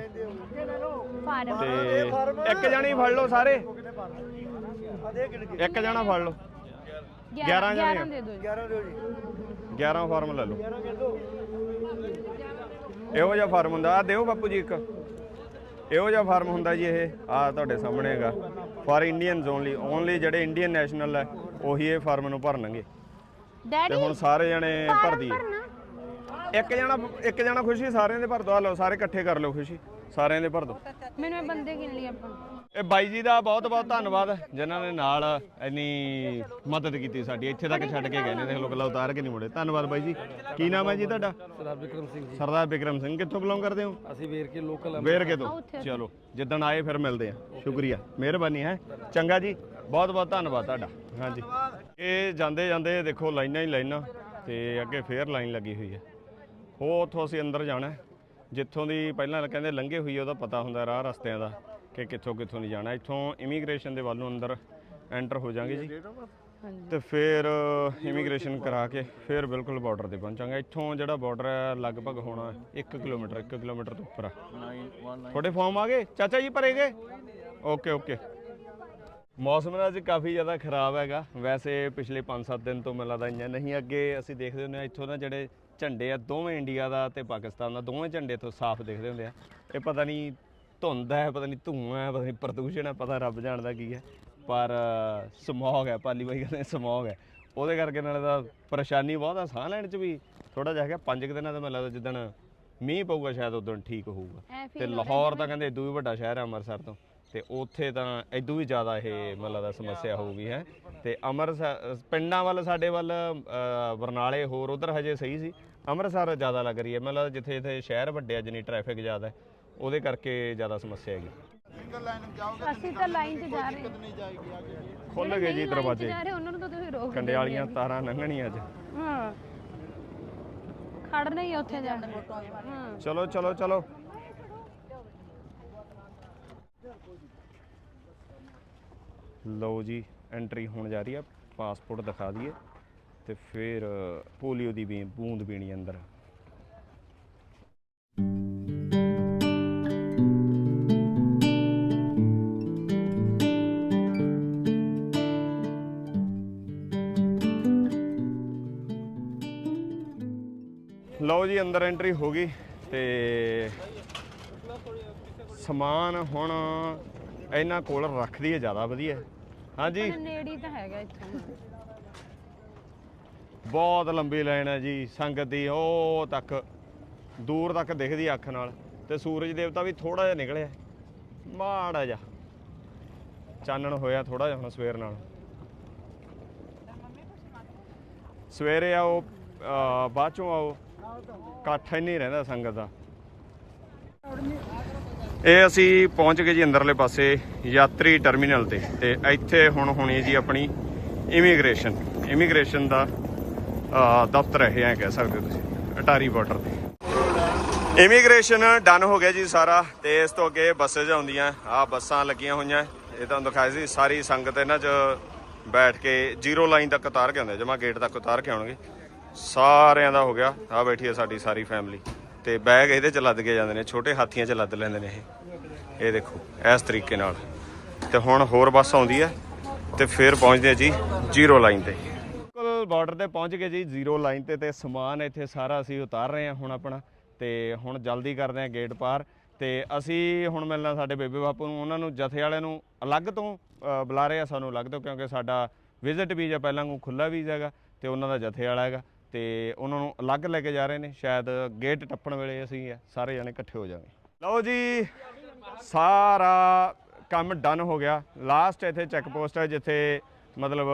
Speaker 3: ਫਾਰਮ
Speaker 1: ਤੇ ਇੱਕ ਜਣੀ ਫੜ ਲਓ ਸਾਰੇ। ਇੱਕ ਜਣਾ ਫੜ ਲਓ। 11
Speaker 3: 11
Speaker 1: ਜਣੇ ਆ।
Speaker 3: ਦੇ ਦਿਓ ਜੀ।
Speaker 1: 11 ਫਾਰਮ ਲੈ ਲਓ। ਇਹੋ ਜਿਹਾ ਫਾਰਮ ਹੁੰਦਾ। ਆ ਦਿਓ ਬਾਪੂ ਜੀ ਇੱਕ। ਇਹੋ ਜਿਹਾ ਫਾਰਮ ਹੁੰਦਾ ਜੀ ਇਹ। ਆ ਤੁਹਾਡੇ ਸਾਹਮਣੇ ਹੈਗਾ। ਫਾਰ ਇੰਡੀਅਨਸ ਓਨਲੀ ਓਨਲੀ ਜਿਹੜੇ ਇੰਡੀਅਨ ਨੈਸ਼ਨਲ ਹੈ ਉਹੀ ਇਹ ਫਾਰਮ ਨੂੰ ਭਰਨਗੇ। ਤੇ
Speaker 3: ਡੈਡੀ
Speaker 1: ਹੁਣ ਸਾਰੇ ਜਣੇ ਭਰ ਦਈਏ। ਇੱਕ ਜਣਾ ਇੱਕ ਜਣਾ ਖੁਸ਼ੀ ਸਾਰਿਆਂ ਦੇ ਭਰ ਦੋ। ਆ ਲਓ ਸਾਰੇ ਇਕੱਠੇ ਕਰ ਲਓ ਖੁਸ਼ੀ। ਸਾਰਿਆਂ ਦੇ ਭਰ ਦੋ।
Speaker 3: ਮੈਨੂੰ ਇਹ ਬੰਦੇ ਗਿਣ ਲਈ ਆਪਾਂ?
Speaker 1: ਇਹ ਬਾਈ ਜੀ ਦਾ ਬਹੁਤ ਬਹੁਤ ਧੰਨਵਾਦ ਜਿਨ੍ਹਾਂ ਨੇ ਨਾਲ ਇੰਨੀ ਮਦਦ ਕੀਤੀ ਸਾਡੀ। ਇੱਥੇ ਤੱਕ ਛੱਡ ਕੇ ਗਏ ਨੇ ਦੇਖ ਲਓ ਗੱਲਾਂ ਉਤਾਰ ਕੇ ਨਹੀਂ ਮੁੜੇ। ਧੰਨਵਾਦ ਬਾਈ ਜੀ। ਕੀ ਨਾਮ ਹੈ ਜੀ ਤੁਹਾਡਾ?
Speaker 6: ਸਰਦਾਰ ਵਿਕਰਮ ਸਿੰਘ ਜੀ।
Speaker 1: ਸਰਦਾਰ ਬਿਕਰਮ ਸਿੰਘ ਕਿੱਥੋਂ ਬਿਲੋਂਗ ਕਰਦੇ ਹੋ?
Speaker 6: ਅਸੀਂ ਵੇਰ ਕੇ ਲੋਕਲ
Speaker 1: ਵੇਰਕੇ ਤੋਂ। ਚਲੋ ਜਿੱਦਣ ਆਏ ਫਿਰ ਮਿਲਦੇ ਆ ਸ਼ੁਕਰੀਆ। ਮਿਹਰਬਾਨੀ ਹੈ। ਚੰਗਾ ਜੀ। ਬਹੁਤ ਬਹੁਤ ਧੰਨਵਾਦ ਤੁਹਾਡਾ। ਹਾਂਜੀ। ਇਹ ਜਾਂਦੇ ਜਾਂਦੇ ਦੇਖੋ ਲਾਈਨਾਂ ਹੀ ਲਾਈਨਾਂ ਤੇ ਅੱਗੇ ਫੇਰ ਲਾਈਨ ਲੱਗੀ ਹੋਈ ਹੈ। ਉਹ ਉੱਥੋਂ ਅਸੀਂ ਅੰਦਰ ਜਾਣਾ। ਜਿੱਥੋਂ ਦੀ ਪਹਿਲਾਂ ਕਹਿੰਦੇ ਲੰਘੇ ਹੋਈ ਉਹਦਾ ਪਤਾ ਹੁੰਦਾ ਰਾਹ ਰਸਤਿਆਂ ਦਾ ਕਿ ਕਿੱਥੋਂ ਕਿੱਥੋਂ ਨਹੀਂ ਜਾਣਾ। ਇੱਥੋਂ ਇਮੀਗ੍ਰੇਸ਼ਨ ਦੇ ਵੱਲ ਨੂੰ ਅੰਦਰ ਐਂਟਰ ਹੋ ਜਾਾਂਗੇ ਜੀ। ਤੇ ਫਿਰ ਇਮੀਗ੍ਰੇਸ਼ਨ ਕਰਾ ਕੇ ਫਿਰ ਬਿਲਕੁਲ ਬਾਰਡਰ ਤੇ ਪਹੁੰਚਾਂਗੇ। ਇੱਥੋਂ ਜਿਹੜਾ ਬਾਰਡਰ ਹੈ ਲਗਭਗ ਹੋਣਾ 1 ਕਿਲੋਮੀਟਰ 1 ਕਿਲੋਮੀਟਰ ਤੋਂ ਉੱਪਰ ਆ। ਤੁਹਾਡੇ ਫਾਰਮ ਆ ਗਏ? ਚਾਚਾ ਜੀ ਭਰੇ ਗਏ? ਓਕੇ ਓਕੇ ਮੌਸਮ ਨਾ ਅੱਜ ਕਾਫੀ ਜ਼ਿਆਦਾ ਖਰਾਬ ਹੈਗਾ। ਵੈਸੇ ਪਿਛਲੇ 5-7 ਦਿਨ ਤੋਂ ਮੈਨੂੰ ਲੱਗਦਾ ਇੰਨਾ ਨਹੀਂ ਅੱਗੇ ਅਸੀਂ ਦੇਖਦੇ ਹੁੰਦੇ ਆ ਇੱਥੋਂ ਨਾ ਜਿਹੜੇ ਝੰਡੇ ਆ ਦੋਵੇਂ ਇੰਡੀਆ ਦਾ ਤੇ ਪਾਕਿਸਤਾਨ ਦਾ ਦੋਵੇਂ ਝੰਡੇ ਇੱਥੋਂ ਸਾਫ਼ ਦਿਖਦੇ ਹੁੰਦੇ ਆ। ਇਹ ਪਤਾ ਨਹੀਂ ਧੁੰਦ ਹੈ ਪਤਾ ਨਹੀਂ ਧੂਆਂ ਹੈ ਪਤਾ ਨਹੀਂ ਪ੍ਰਦੂਸ਼ਣ ਹੈ ਪਤਾ ਰੱਬ ਜਾਣਦਾ ਕੀ ਹੈ। ਪਰ ਸਮੌਗ ਹੈ ਪਾਲੀ ਬਾਈ ਕਹਿੰਦੇ ਸਮੌਗ ਹੈ। ਉਹਦੇ ਕਰਕੇ ਨਾਲੇ ਦਾ ਪਰੇਸ਼ਾਨੀ ਬਹੁਤ ਆ ਸਾਹ ਲੈਣ ਚ ਵੀ ਥੋੜਾ ਜਿਹਾ ਹੈਗਾ ਪੰਜ ਕੁ ਦਿਨਾਂ ਦਾ ਮੈਨੂੰ ਲੱਗਦਾ ਜਿੱਦਣ ਮੀਂਹ ਪਊਗਾ ਸ਼ਾਇਦ ਉਦੋਂ ਠੀਕ ਹੋਊਗਾ। ਤੇ ਲਾਹੌਰ ਤਾਂ ਕਹਿੰਦੇ ਇਦੋਂ ਵੀ ਵੱਡਾ ਸ਼ਹਿਰ ਹੈ ਅੰਮ੍ਰਿਤਸਰ ਤੋਂ। ਤੇ ਉੱਥੇ ਤਾਂ ਇਦੋਂ ਵੀ ਜ਼ਿਆਦਾ ਇਹ ਮਤਲਬ ਦਾ ਸਮੱਸਿਆ ਹੋਊਗੀ ਹੈ। ਤੇ ਅੰਮ੍ਰਿਤਸਰ ਪਿੰਡਾਂ ਵੱਲ ਸਾਡੇ ਵੱਲ ਬਰਨਾਲੇ ਹੋਰ ਉਧਰ ਹਜੇ ਸਹੀ ਸੀ। ਅੰਮ੍ਰਿਤਸਰ ਜ਼ਿਆਦਾ ਲੱਗ ਰਹੀ ਹੈ ਮਤਲਬ ਜਿੱਥੇ ਜਿੱਥੇ ਸ਼ਹਿਰ ਵੱਡੇ ਆ ਜਿੰਨੀ ਟ੍ਰੈਫਿਕ ਜ਼ਿਆਦਾ ਹੈ ਉਹਦੇ ਕਰਕੇ ਜ਼ਿਆਦਾ ਸਮੱਸਿਆ ਹੈਗੀ।
Speaker 3: ਅਸੀਂ ਤਾਂ ਲਾਈਨ 'ਚ ਜਾ ਰਹੇ ਹਾਂ।
Speaker 1: ਖੁੱਲ ਗਏ ਜੀ ਦਰਵਾਜ਼ੇ।
Speaker 3: ਜਾ ਰਹੇ ਉਹਨਾਂ ਨੂੰ ਤਾਂ ਤੁਸੀਂ ਰੋਕ
Speaker 1: ਕੰਡੇ ਵਾਲੀਆਂ ਤਾਰਾਂ ਲੰਘਣੀਆਂ ਅੱਜ।
Speaker 3: ਹਾਂ। ਖੜਨਾ ਹੀ ਉੱਥੇ ਜਾ ਹਾਂ।
Speaker 1: ਚਲੋ ਚਲੋ ਚਲੋ। ਲਓ ਜੀ ਐਂਟਰੀ ਹੋਣ ਜਾ ਰਹੀ ਹੈ ਪਾਸਪੋਰਟ ਦਿਖਾ ਦਈਏ ਤੇ ਫਿਰ, ਪੋਲੀਓ ਦੀ ਵੀ ਬੂੰਦ ਪੀਣੀ ਅੰਦਰ। ਲਓ ਜੀ, ਅੰਦਰ ਐਂਟਰੀ ਹੋ ਗਈ ਤੇ ਸਮਾਨ ਹੁਣ ਇਹਨਾਂ ਕੋਲ ਰੱਖ ਦਈਏ, ਜ਼ਿਆਦਾ ਵਧੀਆ। ਹਾਂਜੀ।
Speaker 3: ਨੇੜੇ ਤਾਂ ਹੈਗਾ ਇੱਥੋਂ।
Speaker 1: ਬਹੁਤ ਲੰਬੀ ਲਾਈਨ ਹੈ ਜੀ ਸੰਗਤ ਦੀ ਉਹ ਤੱਕ ਦੂਰ ਤੱਕ ਦਿਖਦੀ ਅੱਖ ਨਾਲ। ਤੇ ਸੂਰਜ ਦੇਵਤਾ ਵੀ ਥੋੜਾ ਜਿਹਾ ਨਿਕਲਿਆ। ਮਾੜਾ ਜਿਹਾ। ਚਾਨਣ ਹੋਇਆ ਥੋੜਾ ਜਿਹਾ ਹੁਣ ਸਵੇਰ ਨਾਲ। ਸਵੇਰੇ ਆਓ ਬਾਅਦ ਚੋਂ ਆਓ। ਇਕੱਠ ਨਹੀਂ ਰਹਿੰਦਾ ਸੰਗਤ ਦਾ। ਇਹ ਅਸੀਂ ਪਹੁੰਚ ਗਏ ਜੀ ਅੰਦਰਲੇ ਪਾਸੇ ਯਾਤਰੀ ਟਰਮੀਨਲ ਤੇ ਤੇ ਇੱਥੇ ਹੁਣ ਹੋਣੀ ਜੀ ਆਪਣੀ ਇਮੀਗ੍ਰੇਸ਼ਨ। ਇਮੀਗ੍ਰੇਸ਼ਨ ਦਾ ਅਹ, ਦਫ਼ਤਰ ਹੈ ਐਂ ਕਹਿ ਸਕਦੇ ਹੋ ਤੁਸੀਂ ਅਟਾਰੀ ਬਾਰਡਰ ਤੇ। ਇਮੀਗ੍ਰੇਸ਼ਨ ਡਨ ਹੋ ਗਿਆ ਜੀ ਸਾਰਾ ਤੇ ਇਸ ਤੋਂ ਅੱਗੇ ਬੱਸੇਸ ਆਉਂਦੀਆਂ ਆ ਬੱਸਾਂ ਲੱਗੀਆਂ ਹੋਈਆਂ। ਇਹ ਤੁਹਾਨੂੰ ਦਿਖਾਇਆ ਸੀ ਸਾਰੀ ਸੰਗਤ ਇਹਨਾਂ 'ਚ ਬੈਠ ਕੇ ਜ਼ੀਰੋ ਲਾਈਨ ਤੱਕ ਉਤਾਰ ਕੇ ਆਉਂਦੇ ਜਮਾ ਗੇਟ ਤੱਕ ਉਤਾਰ ਕੇ ਆਉਣਗੇ। ਸਾਰਿਆਂ ਦਾ ਹੋ ਗਿਆ ਆ ਬੈਠੀ ਹੈ ਸਾਡੀ ਸਾਰੀ ਫੈਮਿਲੀ ਤੇ ਬੈਗ ਇਹਦੇ 'ਚ ਲੱਦ ਕੇ ਜਾਂਦੇ ਨੇ, ਛੋਟੇ ਹਾਥੀਆਂ 'ਚ ਲੱਦ ਲੈਂਦੇ ਨੇ ਇਹ। ਇਹ ਦੇਖੋ, ਇਸ ਤਰੀਕੇ ਨਾਲ। ਤੇ ਹੁਣ ਹੋਰ ਬੱਸ ਆਉਂਦੀ ਹੈ ਤੇ ਫਿਰ ਪਹੁੰਚਦੇ ਆ ਜੀ ਜ਼ੀਰੋ ਲਾਈਨ ਤੇ। ਬਿਲਕੁਲ ਬਾਰਡਰ ਤੇ ਪਹੁੰਚ ਗਏ ਜੀ ਜ਼ੀਰੋ ਲਾਈਨ ਤੇ ਤੇ ਸਮਾਨ ਇੱਥੇ ਸਾਰਾ ਅਸੀਂ ਉਤਾਰ ਰਹੇ ਹਾਂ ਹੁਣ ਆਪਣਾ। ਤੇ ਹੁਣ ਜਲਦੀ ਕਰਦੇ ਹਾਂ ਗੇਟ ਪਾਰ। ਤੇ ਅਸੀਂ ਹੁਣ ਮਿਲਣਾ ਸਾਡੇ ਬੇਬੇ ਬਾਪੂ ਨੂੰ, ਉਹਨਾਂ ਨੂੰ, ਜਥੇ ਵਾਲਿਆਂ ਨੂੰ ਅਲੱਗ ਤੋਂ ਬੁਲਾ ਰਹੇ ਆ ਸਾਨੂੰ ਅਲੱਗ ਤੋਂ, ਕਿਉਂਕਿ ਸਾਡਾ ਵਿਜ਼ਿਟ ਵੀਜ਼ਾ ਪਹਿਲਾਂ ਨੂੰ ਖੁੱਲਾ ਵੀਜ਼ਾ ਹੈਗਾ ਤੇ ਉਹਨਾਂ ਦਾ ਜਥੇ ਵਾਲਾ ਹੈਗਾ। ਤੇ ਉਹਨਾਂ ਨੂੰ ਅਲੱਗ ਲੈ ਕੇ ਜਾ ਰਹੇ ਨੇ, ਸ਼ਾਇਦ ਗੇਟ ਟੱਪਣ ਵੇਲੇ ਅਸੀਂ ਸਾਰੇ ਜਣੇ ਇਕੱਠੇ ਹੋ ਜਾਵਾਂਗੇ। ਲਓ ਜੀ, ਸਾਰਾ ਕੰਮ ਡਨ ਹੋ ਗਿਆ। ਲਾਸਟ ਇੱਥੇ ਚੈੱਕ ਪੋਸਟ ਹੈ, ਜਿੱਥੇ ਮਤਲਬ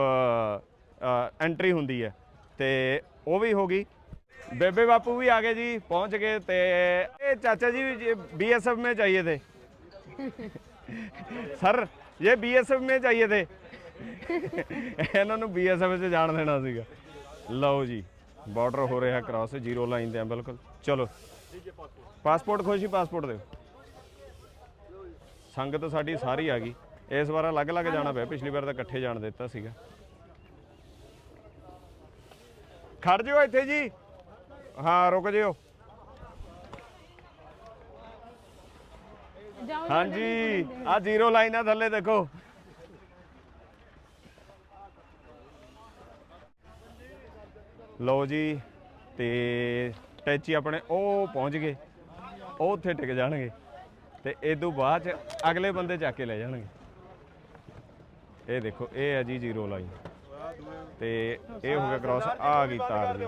Speaker 1: ਐਂਟਰੀ ਹੁੰਦੀ ਹੈ। ਤੇ ਉਹ ਵੀ ਹੋ ਗਈ। ਬੇਬੇ ਬਾਪੂ ਵੀ ਆ ਗਏ ਜੀ, ਪਹੁੰਚ ਗਏ ਤੇ ਇਹ ਚਾਚਾ ਜੀ ਵੀ ਬੀਐਸਐਫ ਮੇ ਚਾਹੀਏ ਥੇ ਸਰ ਇਹ ਬੀਐਸਐਫ ਮੇ ਚਾਹੀਏ ਥੇ ਇਹਨਾਂ ਨੂੰ ਬੀਐਸਐਫ 'ਚ ਜਾਣ ਦੇਣਾ ਸੀਗਾ। ਲਓ ਜੀ। ਬਾਰਡਰ ਹੋ ਰਿਹਾ ਕ੍ਰਾਸ ਜ਼ੀਰੋ ਲਾਈਨ ਤੇ ਆ ਬਿਲਕੁਲ। ਚਲੋ। ਪਾਸਪੋਰਟ ਖੁਸ਼ੀ ਪਾਸਪੋਰਟ ਦਿਓ। ਸੰਗਤ ਸਾਡੀ ਸਾਰੀ ਆ ਗਈ। ਇਸ ਵਾਰ ਅਲੱਗ-ਅਲੱਗ ਜਾਣਾ ਪਿਆ। ਪਿਛਲੀ ਵਾਰ ਤਾਂ ਇਕੱਠੇ ਜਾਣ ਦਿੱਤਾ ਸੀਗਾ। ਖੜ ਜਿਓ ਇੱਥੇ ਜੀ। ਹਾਂ ਰੁਕ ਜਿਓ। ਹਾਂਜੀ। ਆ ਜ਼ੀਰੋ ਲਾਈਨ ਆ ਥੱਲੇ ਦੇਖੋ। ਲਓ ਜੀ, ਤੇ ਟੈਚੀ ਆਪਣੇ ਉਹ ਪਹੁੰਚ ਗਏ। ਉਹ ਉੱਥੇ ਟਿਕ ਜਾਣਗੇ। ਤੇ ਇਹ ਤੋਂ ਬਾਅਦ ਚ ਅਗਲੇ ਬੰਦੇ ਚੱਕ ਕੇ ਲੈ ਜਾਣਗੇ। ਇਹ ਦੇਖੋ, ਇਹ ਹੈ ਜੀ ਜ਼ੀਰੋ ਲਾਈਨ ਤੇ ਇਹ ਹੋ ਗਿਆ ਕ੍ਰਾਸ ਆ ਗਈ ਤਾਰ ਜੀ।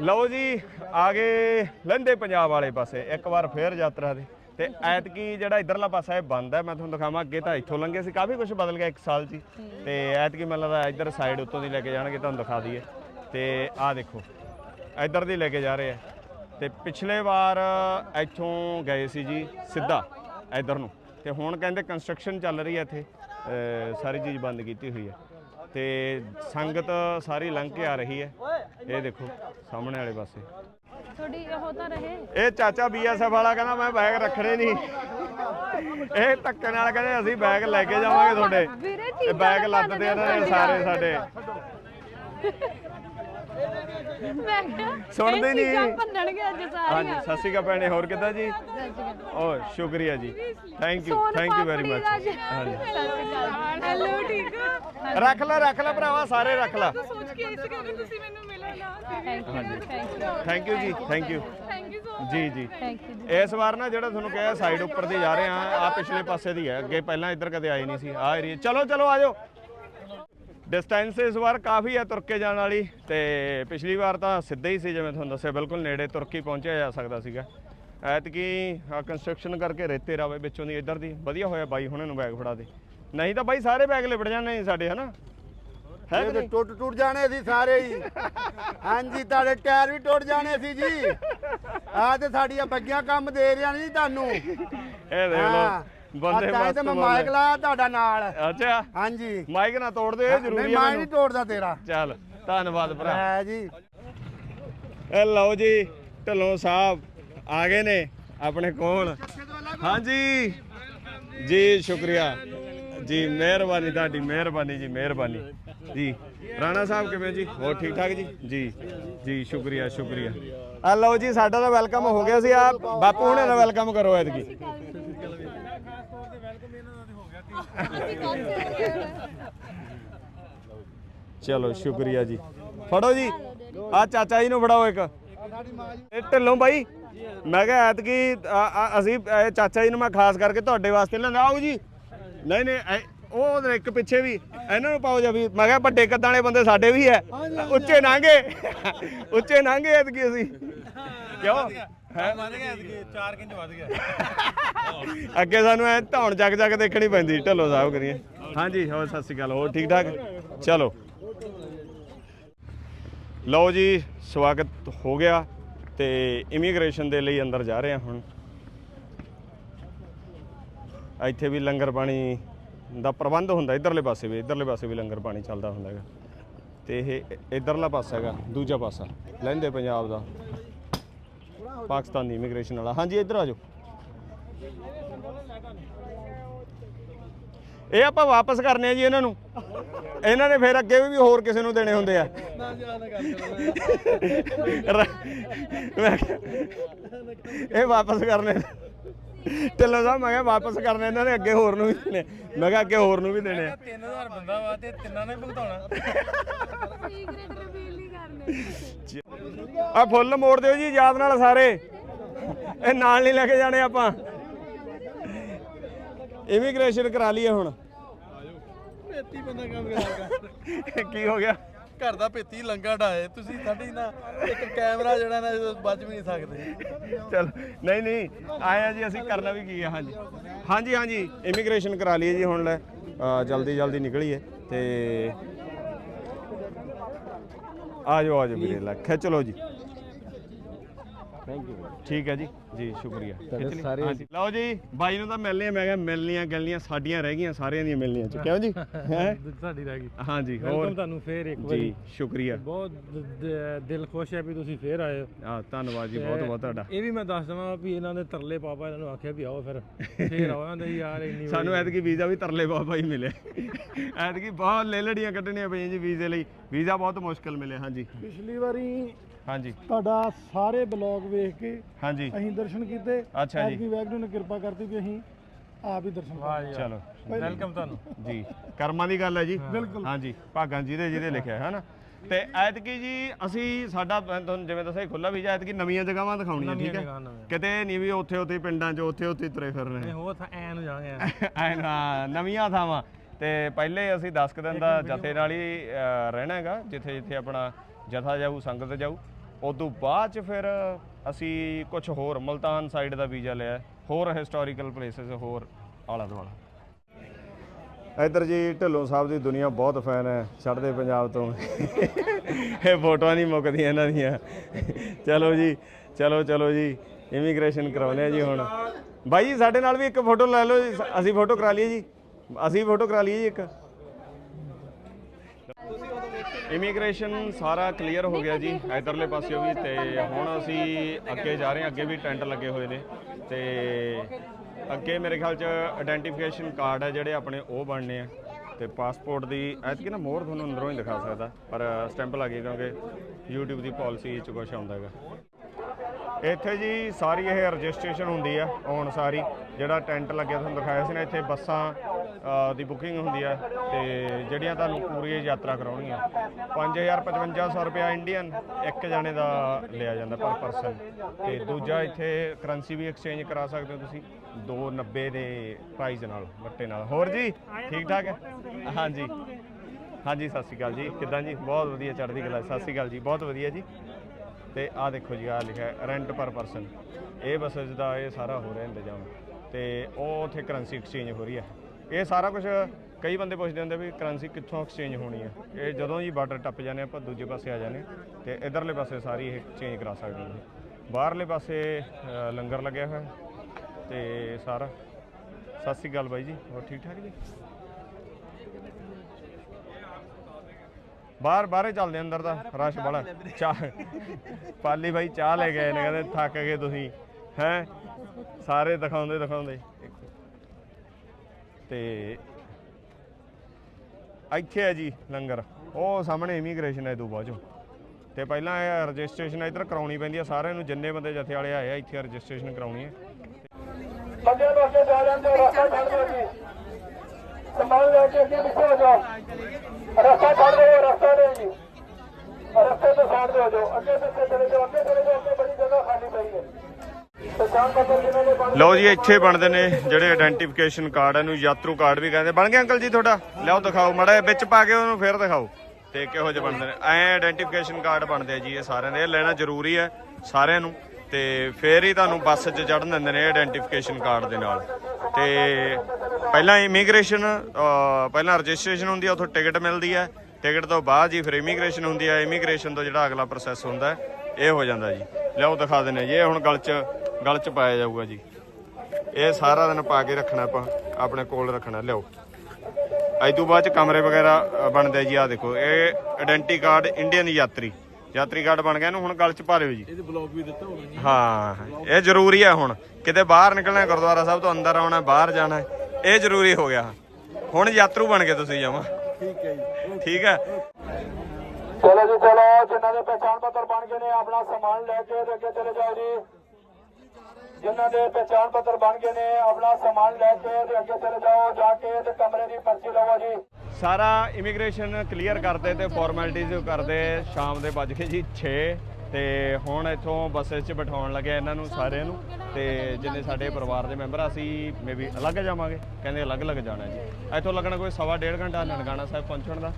Speaker 1: ਲਓ ਜੀ, ਆ ਗਏ ਲੰਦੇ ਪੰਜਾਬ ਵਾਲੇ ਪਾਸੇ। ਇੱਕ ਵਾਰ ਫੇਰ ਯਾਤਰਾ ਦੇ ਤੇ ਐਤਕੀ ਜਿਹੜਾ ਇਧਰਲਾ ਪਾਸਾ ਇਹ ਬੰਦ ਹੈ, ਮੈਂ ਤੁਹਾਨੂੰ ਦਿਖਾਵਾਂ, ਅੱਗੇ ਤਾਂ ਇੱਥੋਂ ਲੰਘੇ ਸੀ, ਕਾਫੀ ਕੁਝ ਬਦਲ ਗਿਆ ਇੱਕ ਸਾਲ 'ਚ ਹੀ। ਤੇ ਐਤਕੀ ਮੈਨੂੰ ਲੱਗਦਾ ਇਧਰ ਸਾਈਡ ਉੱਤੋਂ ਦੀ ਲੈ ਕੇ ਜਾਣਗੇ, ਤੁਹਾਨੂੰ ਦਿਖਾ ਦਈਏ। ਤੇ ਆਹ ਦੇਖੋ, ਇਧਰ ਦੀ ਲੈ ਕੇ ਜਾ ਰਹੇ ਆ। ਤੇ ਪਿਛਲੇ ਵਾਰ ਇੱਥੋਂ ਗਏ ਸੀ ਜੀ, ਸਿੱਧਾ ਇਧਰ ਨੂੰ। ਤੇ ਹੁਣ ਕਹਿੰਦੇ ਕੰਸਟਰਕਸ਼ਨ ਚੱਲ ਰਹੀ ਹੈ ਇੱਥੇ ਸਾਰੀ ਚੀਜ਼ ਬੰਦ ਕੀਤੀ ਹੋਈ ਹੈ। ਤੇ ਸੰਗਤ ਸਾਰੀ ਲੰਘ ਕੇ ਆ ਰਹੀ ਹੈ। ਇਹ ਦੇਖੋ ਸਾਹਮਣੇ ਵਾਲੇ ਪਾਸੇ।
Speaker 3: ਤੁਹਾਡੀ ਉਹ ਤਾਂ ਰਹੇ?
Speaker 1: ਇਹ ਚਾਚਾ ਬੀਐਸਐਫ ਵਾਲਾ ਕਹਿੰਦਾ ਮੈਂ ਬੈਗ ਰੱਖਣੇ ਨਹੀਂ। ਇਹ ਧੱਕੇ ਨਾਲ ਕਹਿੰਦੇ ਅਸੀਂ ਬੈਗ ਲੈ ਕੇ ਜਾਵਾਂਗੇ ਤੁਹਾਡੇ। ਇਹ ਬੈਗ ਲੱਦਦੇ ਨੇ ਸਾਰੇ ਸਾਡੇ।
Speaker 3: ਮੈਂ ਕਿਹਾ
Speaker 1: ਸੁਣਦੇ ਨਹੀਂ।
Speaker 3: ਭੰਨਣਗੇ ਅੱਜ
Speaker 1: ਹਾਂਜੀ
Speaker 3: ਸਾਰੀਆਂ
Speaker 1: ਸਤਿ ਸ਼੍ਰੀ ਅਕਾਲ ਭੈਣੇ ਹੋਰ ਕਿੱਦਾਂ ਜੀ? ਓ ਸ਼ੁਕਰੀਆ ਜੀ। Thank you thank you very much
Speaker 3: hello ਠੀਕ
Speaker 1: ਰੱਖ ਲੈ ਰੱਖ ਲੈ ਭਰਾਵਾ ਸਾਰੇ ਰੱਖ ਲੈ।
Speaker 7: ਸੋਚ ਕੇ ਇਸ ਕਰਕੇ ਤੁਸੀਂ ਮੈਨੂੰ ਮਿਲਣਾ
Speaker 3: thank you thank you
Speaker 1: thank you ਜੀ ਥੈਂਕ ਯੂ ਜੀ ਜੀ। ਇਸ ਵਾਰ ਨਾ ਜਿਹੜਾ ਤੁਹਾਨੂੰ ਕਿਹਾ ਸਾਈਡ ਉੱਪਰ ਦੀ ਜਾ ਰਹੇ ਆ ਆ ਪਿਛਲੇ ਪਾਸੇ ਦੀ ਹੈ ਅੱਗੇ ਪਹਿਲਾਂ ਇੱਧਰ ਕਦੇ ਆਏ ਨਹੀਂ ਸੀ ਆ ਏਰੀਆ ਚਲੋ ਚਲੋ ਆਜੋ ਡਿਸਟੈਂਸ ਇਸ ਵਾਰ ਕਾਫੀ ਹੈ ਤੁਰ ਕੇ ਜਾਣ ਵਾਲੀ ਤੇ ਪਿਛਲੀ ਵਾਰ ਤਾਂ ਸਿੱਧਾ ਹੀ ਸੀ ਜਿਵੇਂ ਤੁਹਾਨੂੰ ਦੱਸਿਆ ਬਿਲਕੁਲ ਨੇੜੇ ਤੁਰ ਕੇ ਹੀ ਪਹੁੰਚਿਆ ਜਾ ਸਕਦਾ ਸੀਗਾ। ਐਤਕੀ ਆ ਕੰਸਟਰਕਸ਼ਨ ਕਰਕੇ ਰੇਤੇ ਰਾਵੇ ਵਿੱਚੋਂ ਦੀ ਇੱਧਰ ਦੀ ਵਧੀਆ ਹੋਇਆ ਬਾਈ ਹੁਣੇ ਨੂੰ ਬੈਗ ਫੜਾ ਦੇ। ਨਹੀਂ ਤਾਂ ਬਾਈ ਸਾਰੇ ਬੈਗ ਲਿਬੜ ਜਾਣੇ ਸਾਡੇ ਹਨਾ? ਹੈ
Speaker 2: ਤੇ
Speaker 1: ਨਹੀਂ?
Speaker 2: ਟੁੱਟ ਟੁੱਟ ਜਾਣੇ ਸੀ ਸਾਰੇ ਹੀ। ਹਾਂਜੀ ਤੁਹਾਡੇ ਟਾਇਰ ਵੀ ਟੁੱਟ ਜਾਣੇ ਸੀ ਜੀ। ਆ ਤੇ ਸਾਡੀਆਂ ਬੱਗੀਆਂ ਕੰਮ ਦੇ ਰਹੀਆਂ ਨੇ ਜੀ ਤੁਹਾਨੂੰ।
Speaker 1: ਇਹ ਦੇਖ। ਲਓ। ਬੰਦੇ
Speaker 2: ਤਾਂ ਹੀ
Speaker 1: ਮਸਤ
Speaker 2: ਤੇ ਮੈਂ ਮਾਈਕ। ਲਾਇਆ ਤੁਹਾਡਾ ਨਾਲ।
Speaker 1: ਅੱਛਾ।
Speaker 2: ਹਾਂਜੀ।
Speaker 1: ਮਾਈਕ ਨਾ ਤੋੜ ਦੇ ਇਹ ਜ਼ਰੂਰੀ
Speaker 2: ਨਹੀਂ ਮੈਂ ਨਹੀਂ ਤੋੜਦਾ ਤੇਰਾ।
Speaker 1: ਚੱਲ ਧੰਨਵਾਦ ਭਰਾ।
Speaker 2: ਹੈ ਜੀ।
Speaker 1: ਇਹ ਲਓ ਜੀ ਢੱਲੋਂ ਸਾਹਿਬ ਆ ਗਏ ਨੇ ਆਪਣੇ ਕੋਲ। ਹਾਂਜੀ। ਜੀ ਸ਼ੁਕਰੀਆ। ਜੀ ਮਿਹਰਬਾਨੀ ਤੁਹਾਡੀ ਮਿਹਰਬਾਨੀ ਜੀ ਮਿਹਰਬਾਨੀ। ਜੀ ਰਾਣਾ ਸਾਹਿਬ ਕਿਵੇਂ ਜੀ? ਹੋਰ ਠੀਕ ਠਾਕ ਜੀ? ਜੀ ਜੀ ਸ਼ੁਕਰੀਆ ਸ਼ੁਕਰੀਆ। ਆ ਲਓ ਜੀ ਸਾਡਾ ਤਾਂ ਵੈਲਕਮ ਹੋ ਗਿਆ ਸੀ ਆ ਬਾਪੂ ਹੁਣੇ ਦਾ ਵੈਲਕਮ ਕਰੋ ਐਤਕੀ। ਚਲੋ ਸ਼ੁਕਰੀਆ ਜੀ। ਫੜੋ ਜੀ। ਆ ਚਾਚਾ ਜੀ ਨੂੰ ਫੜਾਓ ਇੱਕ। ਇਹ ਢਿੱਲੋਂ ਬਾਈ। ਮੈਂ ਕਿਹਾ ਐਤਕੀ ਅਸੀਂ ਚਾਚਾ ਜੀ ਨੂੰ ਮੈਂ ਖਾਸ ਕਰਕੇ ਤੁਹਾਡੇ ਵਾਸਤੇ ਲੈਂਦਾ ਆਓ ਜੀ। ਨਹੀਂ ਨਹੀਂ ਉਹ ਇੱਕ ਪਿੱਛੇ ਵੀ ਇਹਨਾਂ ਨੂੰ ਪਾਓ ਜਾ ਵੀ। ਮੈਂ ਕਿਹਾ ਵੱਡੇ ਕੱਦਾਂ ਵਾਲੇ ਬੰਦੇ ਸਾਡੇ ਵੀ ਐ। ਉੱਚੇ ਨਾਂਗੇ। ਉੱਚੇ ਨਾਂਗੇ ਐਤਕੀ ਅਸੀਂ। ਕਿਉਂ? ਹੈ?
Speaker 4: ਵੱਧ ਗਿਆ 4 ਕਿੰਚ ਵੱਧ ਗਿਆ।
Speaker 1: ਅੱਗੇ ਸਾਨੂੰ ਐ ਧੌਣ ਜਗ ਜਗ ਦੇਖਣੀ ਪੈਂਦੀ ਢੱਲੋ ਸਾਹਿਬ ਕਰੀਏ। ਹਾਂਜੀ ਹੋਰ ਸਤਿ ਸ਼੍ਰੀ ਅਕਾਲ ਹੋਰ ਠੀਕ ਠਾਕ? ਚਲੋ। ਲਓ ਜੀ ਸਵਾਗਤ ਹੋ ਗਿਆ ਤੇ ਇਮੀਗ੍ਰੇਸ਼ਨ ਦੇ ਲਈ ਅੰਦਰ ਜਾ ਰਹੇ ਹਾਂ ਹੁਣ। ਇੱਥੇ ਵੀ ਲੰਗਰ ਪਾਣੀ ਦਾ ਪ੍ਰਬੰਧ ਹੁੰਦਾ ਇਧਰਲੇ ਪਾਸੇ ਵੀ ਇਧਰਲੇ ਪਾਸੇ ਵੀ ਲੰਗਰ ਪਾਣੀ ਚੱਲਦਾ ਹੁੰਦਾ ਹੈਗਾ। ਤੇ ਇਹ ਇਧਰਲਾ ਪਾਸਾ ਹੈਗਾ ਦੂਜਾ ਪਾਸਾ ਲਹਿੰਦੇ ਪੰਜਾਬ ਦਾ। ਪਾਕਿਸਤਾਨੀ ਇਮੀਗ੍ਰੇਸ਼ਨ ਵਾਲਾ। ਹਾਂਜੀ ਇੱਧਰ ਆ ਜਾਓ। ਇਹ ਆਪਾਂ ਵਾਪਸ ਕਰਨੇ ਆ ਜੀ ਇਹਨਾਂ ਨੂੰ। ਇਹਨਾਂ ਨੇ ਫਿਰ ਅੱਗੇ ਵੀ ਹੋਰ ਕਿਸੇ ਨੂੰ ਦੇਣੇ ਹੁੰਦੇ ਆ। ਇਹ ਵਾਪਸ ਕਰਨੇ ਢਿੱਲੋਂ ਸਾਹਿਬ ਮੈਂ ਕਿਹਾ ਵਾਪਸ ਕਰਨੇ ਇਹਨਾਂ ਨੇ ਅੱਗੇ ਹੋਰ ਨੂੰ ਵੀ ਦੇਣੇ ਮੈਂ ਕਿਹਾ ਅੱਗੇ ਹੋਰ ਨੂੰ ਵੀ ਦੇਣੇ ਆ।
Speaker 4: 3000 ਬੰਦਾ ਵਾ ਤੇ ਤਿੰਨਾਂ ਨੇ ਭੁਗਤਾਉਣਾ
Speaker 7: ਸੀਕ੍ਰੇਟ ਰਿਵੀਲ ਨਹੀਂ ਕਰਨੇ
Speaker 1: ਆ ਫੁੱਲ ਮੋੜ ਦਿਓ ਜੀ ਯਾਦ ਨਾਲ ਸਾਰੇ। ਇਹ ਨਾਲ ਨਹੀਂ ਲੈ ਕੇ ਜਾਣੇ ਆਪਾਂ। ਇਮੀਗ੍ਰੇਸ਼ਨ ਕਰਾ ਲਈਏ ਹੁਣ।
Speaker 6: ਪੇਤੀ ਬੰਦਾ ਕੰਮ ਕਰਾਂਗਾ
Speaker 1: ਕੀ ਹੋ ਗਿਆ?
Speaker 6: ਘਰ ਦਾ ਪੇਤੀ ਲੰਗਾ ਢਾਏ ਤੁਸੀਂ ਸਾਡੀ ਨਾ ਇੱਕ ਕੈਮਰਾ ਜਿਹੜਾ ਨਾ ਬਚ ਵੀ ਨਹੀਂ ਸਕਦੇ।
Speaker 1: ਚਲ ਨਹੀਂ ਨਹੀਂ ਆਏ ਆ ਜੀ ਅਸੀਂ ਕਰਨਾ ਵੀ ਕੀ ਹੈ ਹਾਂਜੀ। ਹਾਂਜੀ ਹਾਂਜੀ ਇਮੀਗ੍ਰੇਸ਼ਨ ਕਰਾ ਲਈਏ ਜੀ ਹੁਣ ਲੈ। ਜਲਦੀ ਜਲਦੀ ਨਿਕਲੀਏ ਤੇ ਆ ਜਾਓ ਆ ਜਾਓ ਵੀਰੇ ਲੈ ਖਿੱਚ ਲਓ ਜੀ। ਥੈਂਕ ਯੂ ਠੀਕ ਹੈ ਜੀ। ਜੀ ਸ਼ੁਕਰੀਆ। ਖਿੱਚ ਲਈ। ਹਾਂਜੀ। ਲਓ ਜੀ ਬਾਈ ਨੂੰ ਤਾਂ ਮਿਲਨੇ ਆ ਮੈਂ ਕਿਹਾ ਮਿਲਨੀਆਂ ਗੱਲੀਆਂ ਸਾਡੀਆਂ ਰਹਿ ਗਈਆਂ ਸਾਰਿਆਂ ਦੀਆਂ ਮਿਲਨੀਆਂ ਚ। ਕਿਉਂ ਜੀ? ਹੈ?
Speaker 6: ਸਾਡੀ ਰਹਿ ਗਈ।
Speaker 1: ਹਾਂਜੀ
Speaker 6: ਵੈਲਕਮ
Speaker 1: ਹੋਰ?
Speaker 6: ਤੁਹਾਨੂੰ ਫੇਰ ਇੱਕ
Speaker 1: ਜੀ
Speaker 6: ਵਾਰੀ।
Speaker 1: ਸ਼ੁਕਰੀਆ।
Speaker 6: ਬਹੁਤ ਦ- ਦ- ਦਿਲ ਖੁਸ਼ ਹੈ ਵੀ ਤੁਸੀਂ ਫੇਰ ਆਏ ਹੋ।
Speaker 1: ਆ ਧੰਨਵਾਦ ਜੀ ਬਹੁਤ ਬਹੁਤ ਤੁਹਾਡਾ।
Speaker 6: ਇਹ ਵੀ ਮੈਂ ਦੱਸ ਦਵਾਂ ਵੀ ਇਹਨਾਂ ਦੇ ਤਰਲੇ ਪਾਪਾ ਇਹਨਾਂ ਨੂੰ ਆਖਿਆ ਵੀ ਆਓ ਫਿਰ। ਫੇਰ ਆਓ ਜਾਂਦੇ ਯਾਰ ਇੰਨੀ
Speaker 1: ਸਾਨੂੰ ਐਤਕੀ ਵੀਜ਼ਾ ਵੀ ਤਰਲੇ ਬਾਬਾ ਹੀ ਮਿਲਿਆ ਐਤਕੀ ਬਹੁਤ ਲੇਲੜੀਆਂ ਕੱਢਣੀਆਂ ਪਈਆਂ ਜੀ ਵੀਜ਼ੇ ਲਈ। ਵੀਜ਼ਾ ਬਹੁਤ ਮੁਸ਼ਕਲ ਮਿਲਿਆ ਹਾਂਜੀ।
Speaker 8: ਪਿਛਲੀ ਵਾਰੀ
Speaker 1: ਹਾਂਜੀ।
Speaker 8: ਤੁਹਾਡਾ ਸਾਰੇ ਬਲੌਗ ਵੇਖ ਕੇ
Speaker 1: ਹਾਂਜੀ।
Speaker 8: ਅਸੀਂ ਦਰਸ਼ਨ ਕੀਤੇ।
Speaker 1: ਅੱਛਾ ਜੀ।
Speaker 8: ਐਤਕੀ ਵਾਹਿਗੁਰੂ ਨੇ ਕਿਰਪਾ ਕਰਤੀ ਵੀ ਅਸੀਂ ਆਪ ਹੀ ਦਰਸ਼ਨ
Speaker 4: ਵਾਹ ਜੀ
Speaker 1: ਚਲੋ
Speaker 4: ਵੈਲਕਮ ਤੁਹਾਨੂੰ।
Speaker 1: ਜੀ ਕਰਮਾਂ ਦੀ ਗੱਲ ਹੈ ਜੀ।
Speaker 8: ਬਿਲਕੁਲ।
Speaker 1: ਹਾਂਜੀ ਭਾਗਾਂ ਜਿਹਦੇ ਜਿਹਦੇ ਲਿਖਿਆ ਹੈ ਨਾ ਤੇ ਐਤਕੀ ਜੀ ਅਸੀਂ ਸਾਡਾ ਮੈਂ ਤੁਹਾਨੂੰ ਜਿਵੇਂ ਦੱਸਿਆ ਖੁੱਲਾ ਵੀ ਐਤਕੀ ਨਵੀਆਂ ਜਗ੍ਹਾਵਾਂ ਦਿਖਾਉਣੀਆਂ ਠੀਕ ਹੈ?
Speaker 4: ਜਗ੍ਹਾ ਨਵੀਆਂ।
Speaker 1: ਕਿਤੇ ਨਹੀਂ ਵੀ ਉੱਥੇ ਉੱਥੇ ਪਿੰਡਾਂ 'ਚ ਉੱਥੇ ਉੱਥੇ ਤੁਰੇ ਫਿਰ ਰਹੇ
Speaker 4: ਇਹ ਹੋਰ ਥਾਂ ਐ ਨੂੰ ਜਾਵਾਂਗੇ
Speaker 1: ਐ ਨਾ ਨਵੀਆਂ ਥਾਵਾਂ। ਤੇ ਪਹਿਲੇ ਅਸੀਂ 10 ਕੁ ਦਿਨ ਦਾ ਜਥੇ ਨਾਲ ਹੀ ਅ, ਰਹਿਣਾ ਹੈਗਾ ਜਿੱਥੇ ਜਿੱਥੇ ਆਪਣਾ ਜਥਾ ਜਾਊ, ਸੰਗਤ ਜਾਊ। ਉਦੋਂ ਬਾਅਦ ਚ ਫਿਰ ਅਸੀਂ ਕੁਝ ਹੋਰ ਮਲਤਾਨ ਸਾਈਡ ਦਾ ਵੀਜ਼ਾ ਲਿਆ। ਹੋਰ ਹਿਸਟੋਰੀਕਲ ਪਲੇਸਸ ਹੋਰ ਆਲਾ ਦੁਆਲਾ। ਇੱਧਰ ਜੀ, ਢਿੱਲੋਂ ਸਾਹਿਬ ਦੀ ਦੁਨੀਆ ਬਹੁਤ ਫੈਨ ਹੈ। ਛੱਡਦੇ ਪੰਜਾਬ ਤੋਂ। ਇਹ ਫੋਟੋਆਂ ਨਹੀਂ ਮੁੱਕਦੀਆਂ ਇਹਨਾਂ ਦੀਆਂ। ਚਲੋ ਜੀ, ਚਲੋ ਚਲੋ ਜੀ। ਇਮੀਗ੍ਰੇਸ਼ਨ ਕਰਾਉਂਦੇ ਆ ਜੀ ਹੁਣ। ਬਾਈ ਜੀ, ਸਾਡੇ ਨਾਲ ਵੀ ਇੱਕ ਫੋਟੋ ਲੈ ਲਓ ਜੀ। ਅਸੀਂ ਫੋਟੋ ਕਰਾ ਲਈਏ ਜੀ। ਅਸੀਂ ਫੋਟੋ ਕਰਾ ਲਈਏ ਜੀ ਇੱਕ। ਇਮੀਗ੍ਰੇਸ਼ਨ ਸਾਰਾ ਕਲੀਅਰ ਹੋ ਗਿਆ ਜੀ, ਇਧਰਲੇ ਪਾਸਿਓ ਵੀ ਤੇ ਹੁਣ ਅਸੀਂ ਅੱਗੇ ਜਾ ਰਹੇ ਹਾਂ, ਅੱਗੇ ਵੀ ਟੈਂਟ ਲੱਗੇ ਹੋਏ ਨੇ ਤੇ ਅੱਗੇ ਮੇਰੇ ਖਿਆਲ ਚ ਆਇਡੈਂਟੀਫਿਕੇਸ਼ਨ ਕਾਰਡ ਹੈ ਜਿਹੜੇ ਆਪਣੇ ਉਹ ਬਣਨੇ ਆ ਤੇ ਪਾਸਪੋਰਟ ਦੀ, ਐਤਕੀ ਨਾ ਮੋਹਰ ਤੁਹਾਨੂੰ ਅੰਦਰੋਂ ਹੀ ਦਿਖਾ ਸਕਦਾ, ਪਰ ਸਟੈਂਪ ਲੱਗੇ ਕਿਉਂਕਿ YouTube ਦੀ ਪਾਲਿਸੀ ਚ ਕੁਝ ਆਉਂਦਾ ਹੈਗਾ। ਇੱਥੇ ਜੀ ਸਾਰੀ ਇਹ ਰਜਿਸਟ੍ਰੇਸ਼ਨ ਹੁੰਦੀ ਆ ਹੁਣ ਸਾਰੀ। ਜਿਹੜਾ ਟੈਂਟ ਲੱਗਿਆ ਤੁਹਾਨੂੰ ਦਿਖਾਇਆ ਸੀ ਨਾ, ਇੱਥੇ ਬੱਸਾਂ ਦੀ ਬੁਕਿੰਗ ਹੁੰਦੀ ਆ ਤੇ ਜਿਹੜੀਆਂ ਤੁਹਾਨੂੰ ਪੂਰੀ ਯਾਤਰਾ ਕਰਾਉਣੀਆਂ। 5500 ਰੁਪਿਆ ਇੰਡੀਅਨ, ਇੱਕ ਜਣੇ ਦਾ ਲਿਆ ਜਾਂਦਾ ਪਰ ਪਰਸਨ। ਤੇ ਦੂਜਾ ਇੱਥੇ ਕਰੰਸੀ ਵੀ ਐਕਸਚੇਂਜ ਕਰਾ ਸਕਦੇ ਹੋ ਤੁਸੀਂ 290 ਦੇ ਪ੍ਰਾਈਸ ਨਾਲ ਬੱਟੇ ਨਾਲ। ਹੋਰ ਜੀ, ਠੀਕ ਠਾਕ ਹੈ? ਹਾਂਜੀ। ਹਾਂਜੀ, ਸਤਿ ਸ਼੍ਰੀ ਅਕਾਲ ਜੀ। ਕਿੱਦਾਂ ਜੀ? ਬਹੁਤ ਵਧੀਆ ਚੜ੍ਹਦੀ ਕਲਾ, ਸਤਿ ਸ਼੍ਰੀ ਅਕਾਲ ਜੀ। ਬਹੁਤ ਵਧੀਆ ਜੀ। ਤੇ ਆਹ ਦੇਖੋ ਜੀ, ਆਹ ਲਿਖਿਆ ਰੈਂਟ ਪਰ ਪਰਸਨ ਇਹ ਬੱਸਸ ਦਾ ਇਹ ਸਾਰਾ ਹੋ ਰਿਹਾ ਇੰਤਜ਼ਾਮ। ਤੇ ਉਹ ਉੱਥੇ ਕਰੰਸੀ ਐਕਸਚੇਂਜ ਹੋ ਰਹੀ ਹੈ। ਇਹ ਸਾਰਾ ਕੁਝ ਕਈ ਬੰਦੇ ਪੁੱਛਦੇ ਹੁੰਦੇ ਵੀ ਕਰੰਸੀ ਕਿੱਥੋਂ ਐਕਸਚੇਂਜ ਹੋਣੀ ਹੈ। ਇਹ ਜਦੋਂ ਜੀ ਬਾਰਡਰ ਟੱਪ ਜਾਂਦੇ ਆਪਾਂ ਦੂਜੇ ਪਾਸੇ ਆ ਜਾਂਦੇ ਤੇ ਇਧਰਲੇ ਪਾਸੇ ਸਾਰੀ ਇਹ ਐਕਸਚੇਂਜ ਕਰਾ ਸਕਦੇ ਹਾਂ ਬਾਹਰਲੇ ਪਾਸੇ ਲੰਗਰ ਲੱਗਿਆ ਹੋਇਆ ਤੇ ਸਾਰਾ। ਸਤਿ ਸ਼੍ਰੀ ਅਕਾਲ ਬਾਈ ਜੀ, ਹੋਰ ਠੀਕ ਠਾਕ ਜੀ? ਬਾਹਰ ਬਾਹਰੇ ਚੱਲਦੇ ਅੰਦਰ ਦਾ ਰਸ਼ ਬੜਾ। ਚਾਹ। ਪਾਲੀ ਬਾਈ ਚਾਹ ਲੈ ਗਏ ਨੇ ਕਹਿੰਦੇ ਥੱਕ ਗਏ ਤੁਸੀਂ। ਹੈ? ਸਾਰੇ ਦਿਖਾਉਂਦੇ ਦਿਖਾਉਂਦੇ। ਤੇ ਇੱਥੇ ਹੈ ਜੀ ਲੰਗਰ। ਉਹ ਸਾਹਮਣੇ ਇਮੀਗ੍ਰੇਸ਼ਨ ਹੈ ਤੋਂ ਬਾਅਦ ਚੋਂ। ਤੇ ਪਹਿਲਾਂ ਇਹ ਰਜਿਸਟ੍ਰੇਸ਼ਨ ਇੱਧਰ ਕਰਾਉਣੀ ਪੈਂਦੀ ਹੈ ਸਾਰਿਆਂ ਨੂੰ ਜਿੰਨੇ ਬੰਦੇ ਜਥੇ ਵਾਲੇ ਆਏ ਆ ਇੱਥੇ ਰਜਿਸਟ੍ਰੇਸ਼ਨ ਕਰਾਉਣੀ ਹੈ
Speaker 9: ਅੱਗੇ ਪਾਸੇ ਜਾ ਜਾਂਦੇ ਰਸਤਾ ਛੱਡ ਦਿਓ ਜੀ। ਸੰਭਾਲ ਲੈ ਕੇ ਅੱਗੇ ਪਿੱਛੇ ਹੋ ਜਾਓ। ਰਸਤਾ ਛੱਡ ਦਿਓ ਰਸਤਾ ਨਹੀਂ ਜੀ। ਰਸਤੇ ਤੋਂ ਤੇ ਹੋ ਜਾਓ। ਅੱਗੇ ਪਿੱਛੇ ਚਲੇ ਜਾਓ ਅੱਗੇ ਚਲੇ ਜਾਓ ਅੱਗੇ ਬੜੀ ਜਗ੍ਹਾ ਖਾਲੀ ਪਈ ਹੈ। ਦੇ
Speaker 1: ਲਓ ਜੀ ਇੱਥੇ ਬਣਦੇ ਨੇ ਜਿਹੜੇ ਆਇਡੈਂਟੀਫਿਕੇਸ਼ਨ ਕਾਰਡ ਇਹਨੂੰ ਯਾਤਰੂ ਕਾਰਡ ਵੀ ਕਹਿੰਦੇ। ਬਣ ਗਿਆ ਅੰਕਲ ਜੀ ਤੁਹਾਡਾ? ਲਿਆਓ ਦਿਖਾਓ। ਮੜਾ ਵਿੱਚ ਪਾ ਕੇ ਉਹਨੂੰ ਫੇਰ ਦਿਖਾਓ। ਤੇ ਕਿਹੋ ਜਿਹੇ ਬਣਦੇ ਨੇ? ਐ ਆਇਡੈਂਟੀਫਿਕੇਸ਼ਨ ਕਾਰਡ ਬਣਦੇ ਆ ਜੀ ਇਹ ਸਾਰਿਆਂ ਦੇ। ਇਹ ਲੈਣਾ ਜ਼ਰੂਰੀ ਹੈ ਸਾਰਿਆਂ ਨੂੰ। ਤੇ ਫੇਰ ਹੀ ਤੁਹਾਨੂੰ ਬੱਸ 'ਚ ਚੜ੍ਹਨ ਦਿੰਦੇ ਨੇ ਆਇਡੈਂਟੀਫਿਕੇਸ਼ਨ ਕਾਰਡ ਦੇ ਨਾਲ। ਤੇ ਪਹਿਲਾਂ ਇਮੀਗ੍ਰੇਸ਼ਨ ਪਹਿਲਾਂ ਰਜਿਸਟ੍ਰੇਸ਼ਨ ਹੁੰਦੀ ਆ ਉੱਥੋਂ ਟਿਕਟ ਮਿਲਦੀ ਹੈ ਟਿਕਟ ਤੋਂ ਬਾਅਦ ਜੀ ਫਿਰ ਇਮੀਗ੍ਰੇਸ਼ਨ ਹੁੰਦੀ ਹੈ ਇਮੀਗ੍ਰੇਸ਼ਨ ਤੋਂ ਜਿਹੜਾ ਅਗਲਾ ਪ੍ਰੋਸੈਸ ਹੁੰਦਾ ਇਹ ਹੋ ਜਾਂਦਾ ਜੀ। ਲਿਆਓ ਦਿਖਾ ਦਿੰਦੇ ਜੀ। ਇਹ ਹੁਣ ਗਲ 'ਚ ਗਲ 'ਚ ਪਾਇਆ ਜਾਊਗਾ ਜੀ। ਇਹ ਸਾਰਾ ਦਿਨ ਪਾ ਕੇ ਰੱਖਣਾ ਆਪਾਂ ਆਪਣੇ ਕੋਲ ਰੱਖਣਾ। ਲਿਆਓ। ਅੱਜ ਤੋਂ ਬਾਅਦ ਚ ਕਮਰੇ ਵਗੈਰਾ ਬਣਦੇ ਜੀ। ਆ ਦੇਖੋ ਇਹ ਆਇਡੈਂਟੀ ਕਾਰਡ ਇੰਡੀਅਨ ਯਾਤਰੀ। ਯਾਤਰੀ ਕਾਰਡ ਬਣ ਗਿਆ ਇਹਨੂੰ ਹੁਣ ਗਲ ਚ ਪਾ ਲਿਓ ਜੀ।
Speaker 6: ਇਹਦੇ ਬਲੌਗ ਵੀ ਦਿੱਤਾ ਹੋਣਾ
Speaker 1: ਹਾਂ ਇਹ ਜ਼ਰੂਰੀ ਹੈ ਹੁਣ। ਕਿਤੇ ਬਾਹਰ ਨਿਕਲਣਾ ਗੁਰਦੁਆਰਾ ਸਾਹਿਬ ਤੋਂ ਅੰਦਰ ਆਉਣਾ ਬਾਹਰ ਜਾਣਾ ਇਹ ਜ਼ਰੂਰੀ ਹੋ ਗਿਆ। ਹੁਣ ਯਾਤਰੂ ਬਣ ਕੇ ਤੁਸੀਂ ਜਾਵਾਂ।
Speaker 6: ਠੀਕ ਹੈ ਜੀ।
Speaker 1: ਠੀਕ ਹੈ।
Speaker 9: ਚਲੋ ਜੀ ਚਲੋ ਜਿਨ੍ਹਾਂ ਦੇ ਪਛਾਣ ਪੱਤਰ ਬਣ ਗਏ ਨੇ ਆਪਣਾ ਸਮਾਨ ਲੈ ਕੇ ਤੇ ਅੱਗੇ ਚਲੇ ਜਾਓ ਜੀ। ਜਿਨ੍ਹਾਂ ਦੇ ਪਛਾਣ ਪੱਤਰ ਬਣ ਗਏ ਨੇ ਆਪਣਾ ਸਮਾਨ ਲੈ ਕੇ ਤੇ ਅੱਗੇ ਚਲੇ ਜਾਓ ਜਾ ਕੇ ਤੇ ਕਮਰੇ ਦੀ ਪਰਚੀ ਲਵੋ ਜੀ।
Speaker 1: ਸਾਰਾ ਇਮੀਗ੍ਰੇਸ਼ਨ ਕਲੀਅਰ ਕਰਦੇ ਤੇ ਫਾਰਮੈਲਿਟੀਜ਼ ਕਰਦੇ ਸ਼ਾਮ ਦੇ ਵੱਜ ਗਏ ਜੀ 6 ਤੇ ਹੁਣ ਇੱਥੋਂ ਬੱਸੇ 'ਚ ਬਿਠਾਉਣ ਲੱਗੇ ਇਹਨਾਂ ਨੂੰ ਸਾਰਿਆਂ ਨੂੰ ਤੇ ਜਿੰਨੇ ਸਾਡੇ ਪਰਿਵਾਰ ਦੇ ਮੈਂਬਰ ਅਸੀਂ ਮੇਬੀ ਅਲੱਗ ਜਾਵਾਂਗੇ। ਕਹਿੰਦੇ ਅਲੱਗ-ਅਲੱਗ ਜਾਣਾ ਜੀ। ਇੱਥੋਂ ਲੱਗਣਾ ਕੋਈ ਸਵਾ ਡੇਢ ਘੰਟਾ ਨਨਕਾਣਾ ਸਾਹਿਬ ਪਹੁੰਚਣ ਦਾ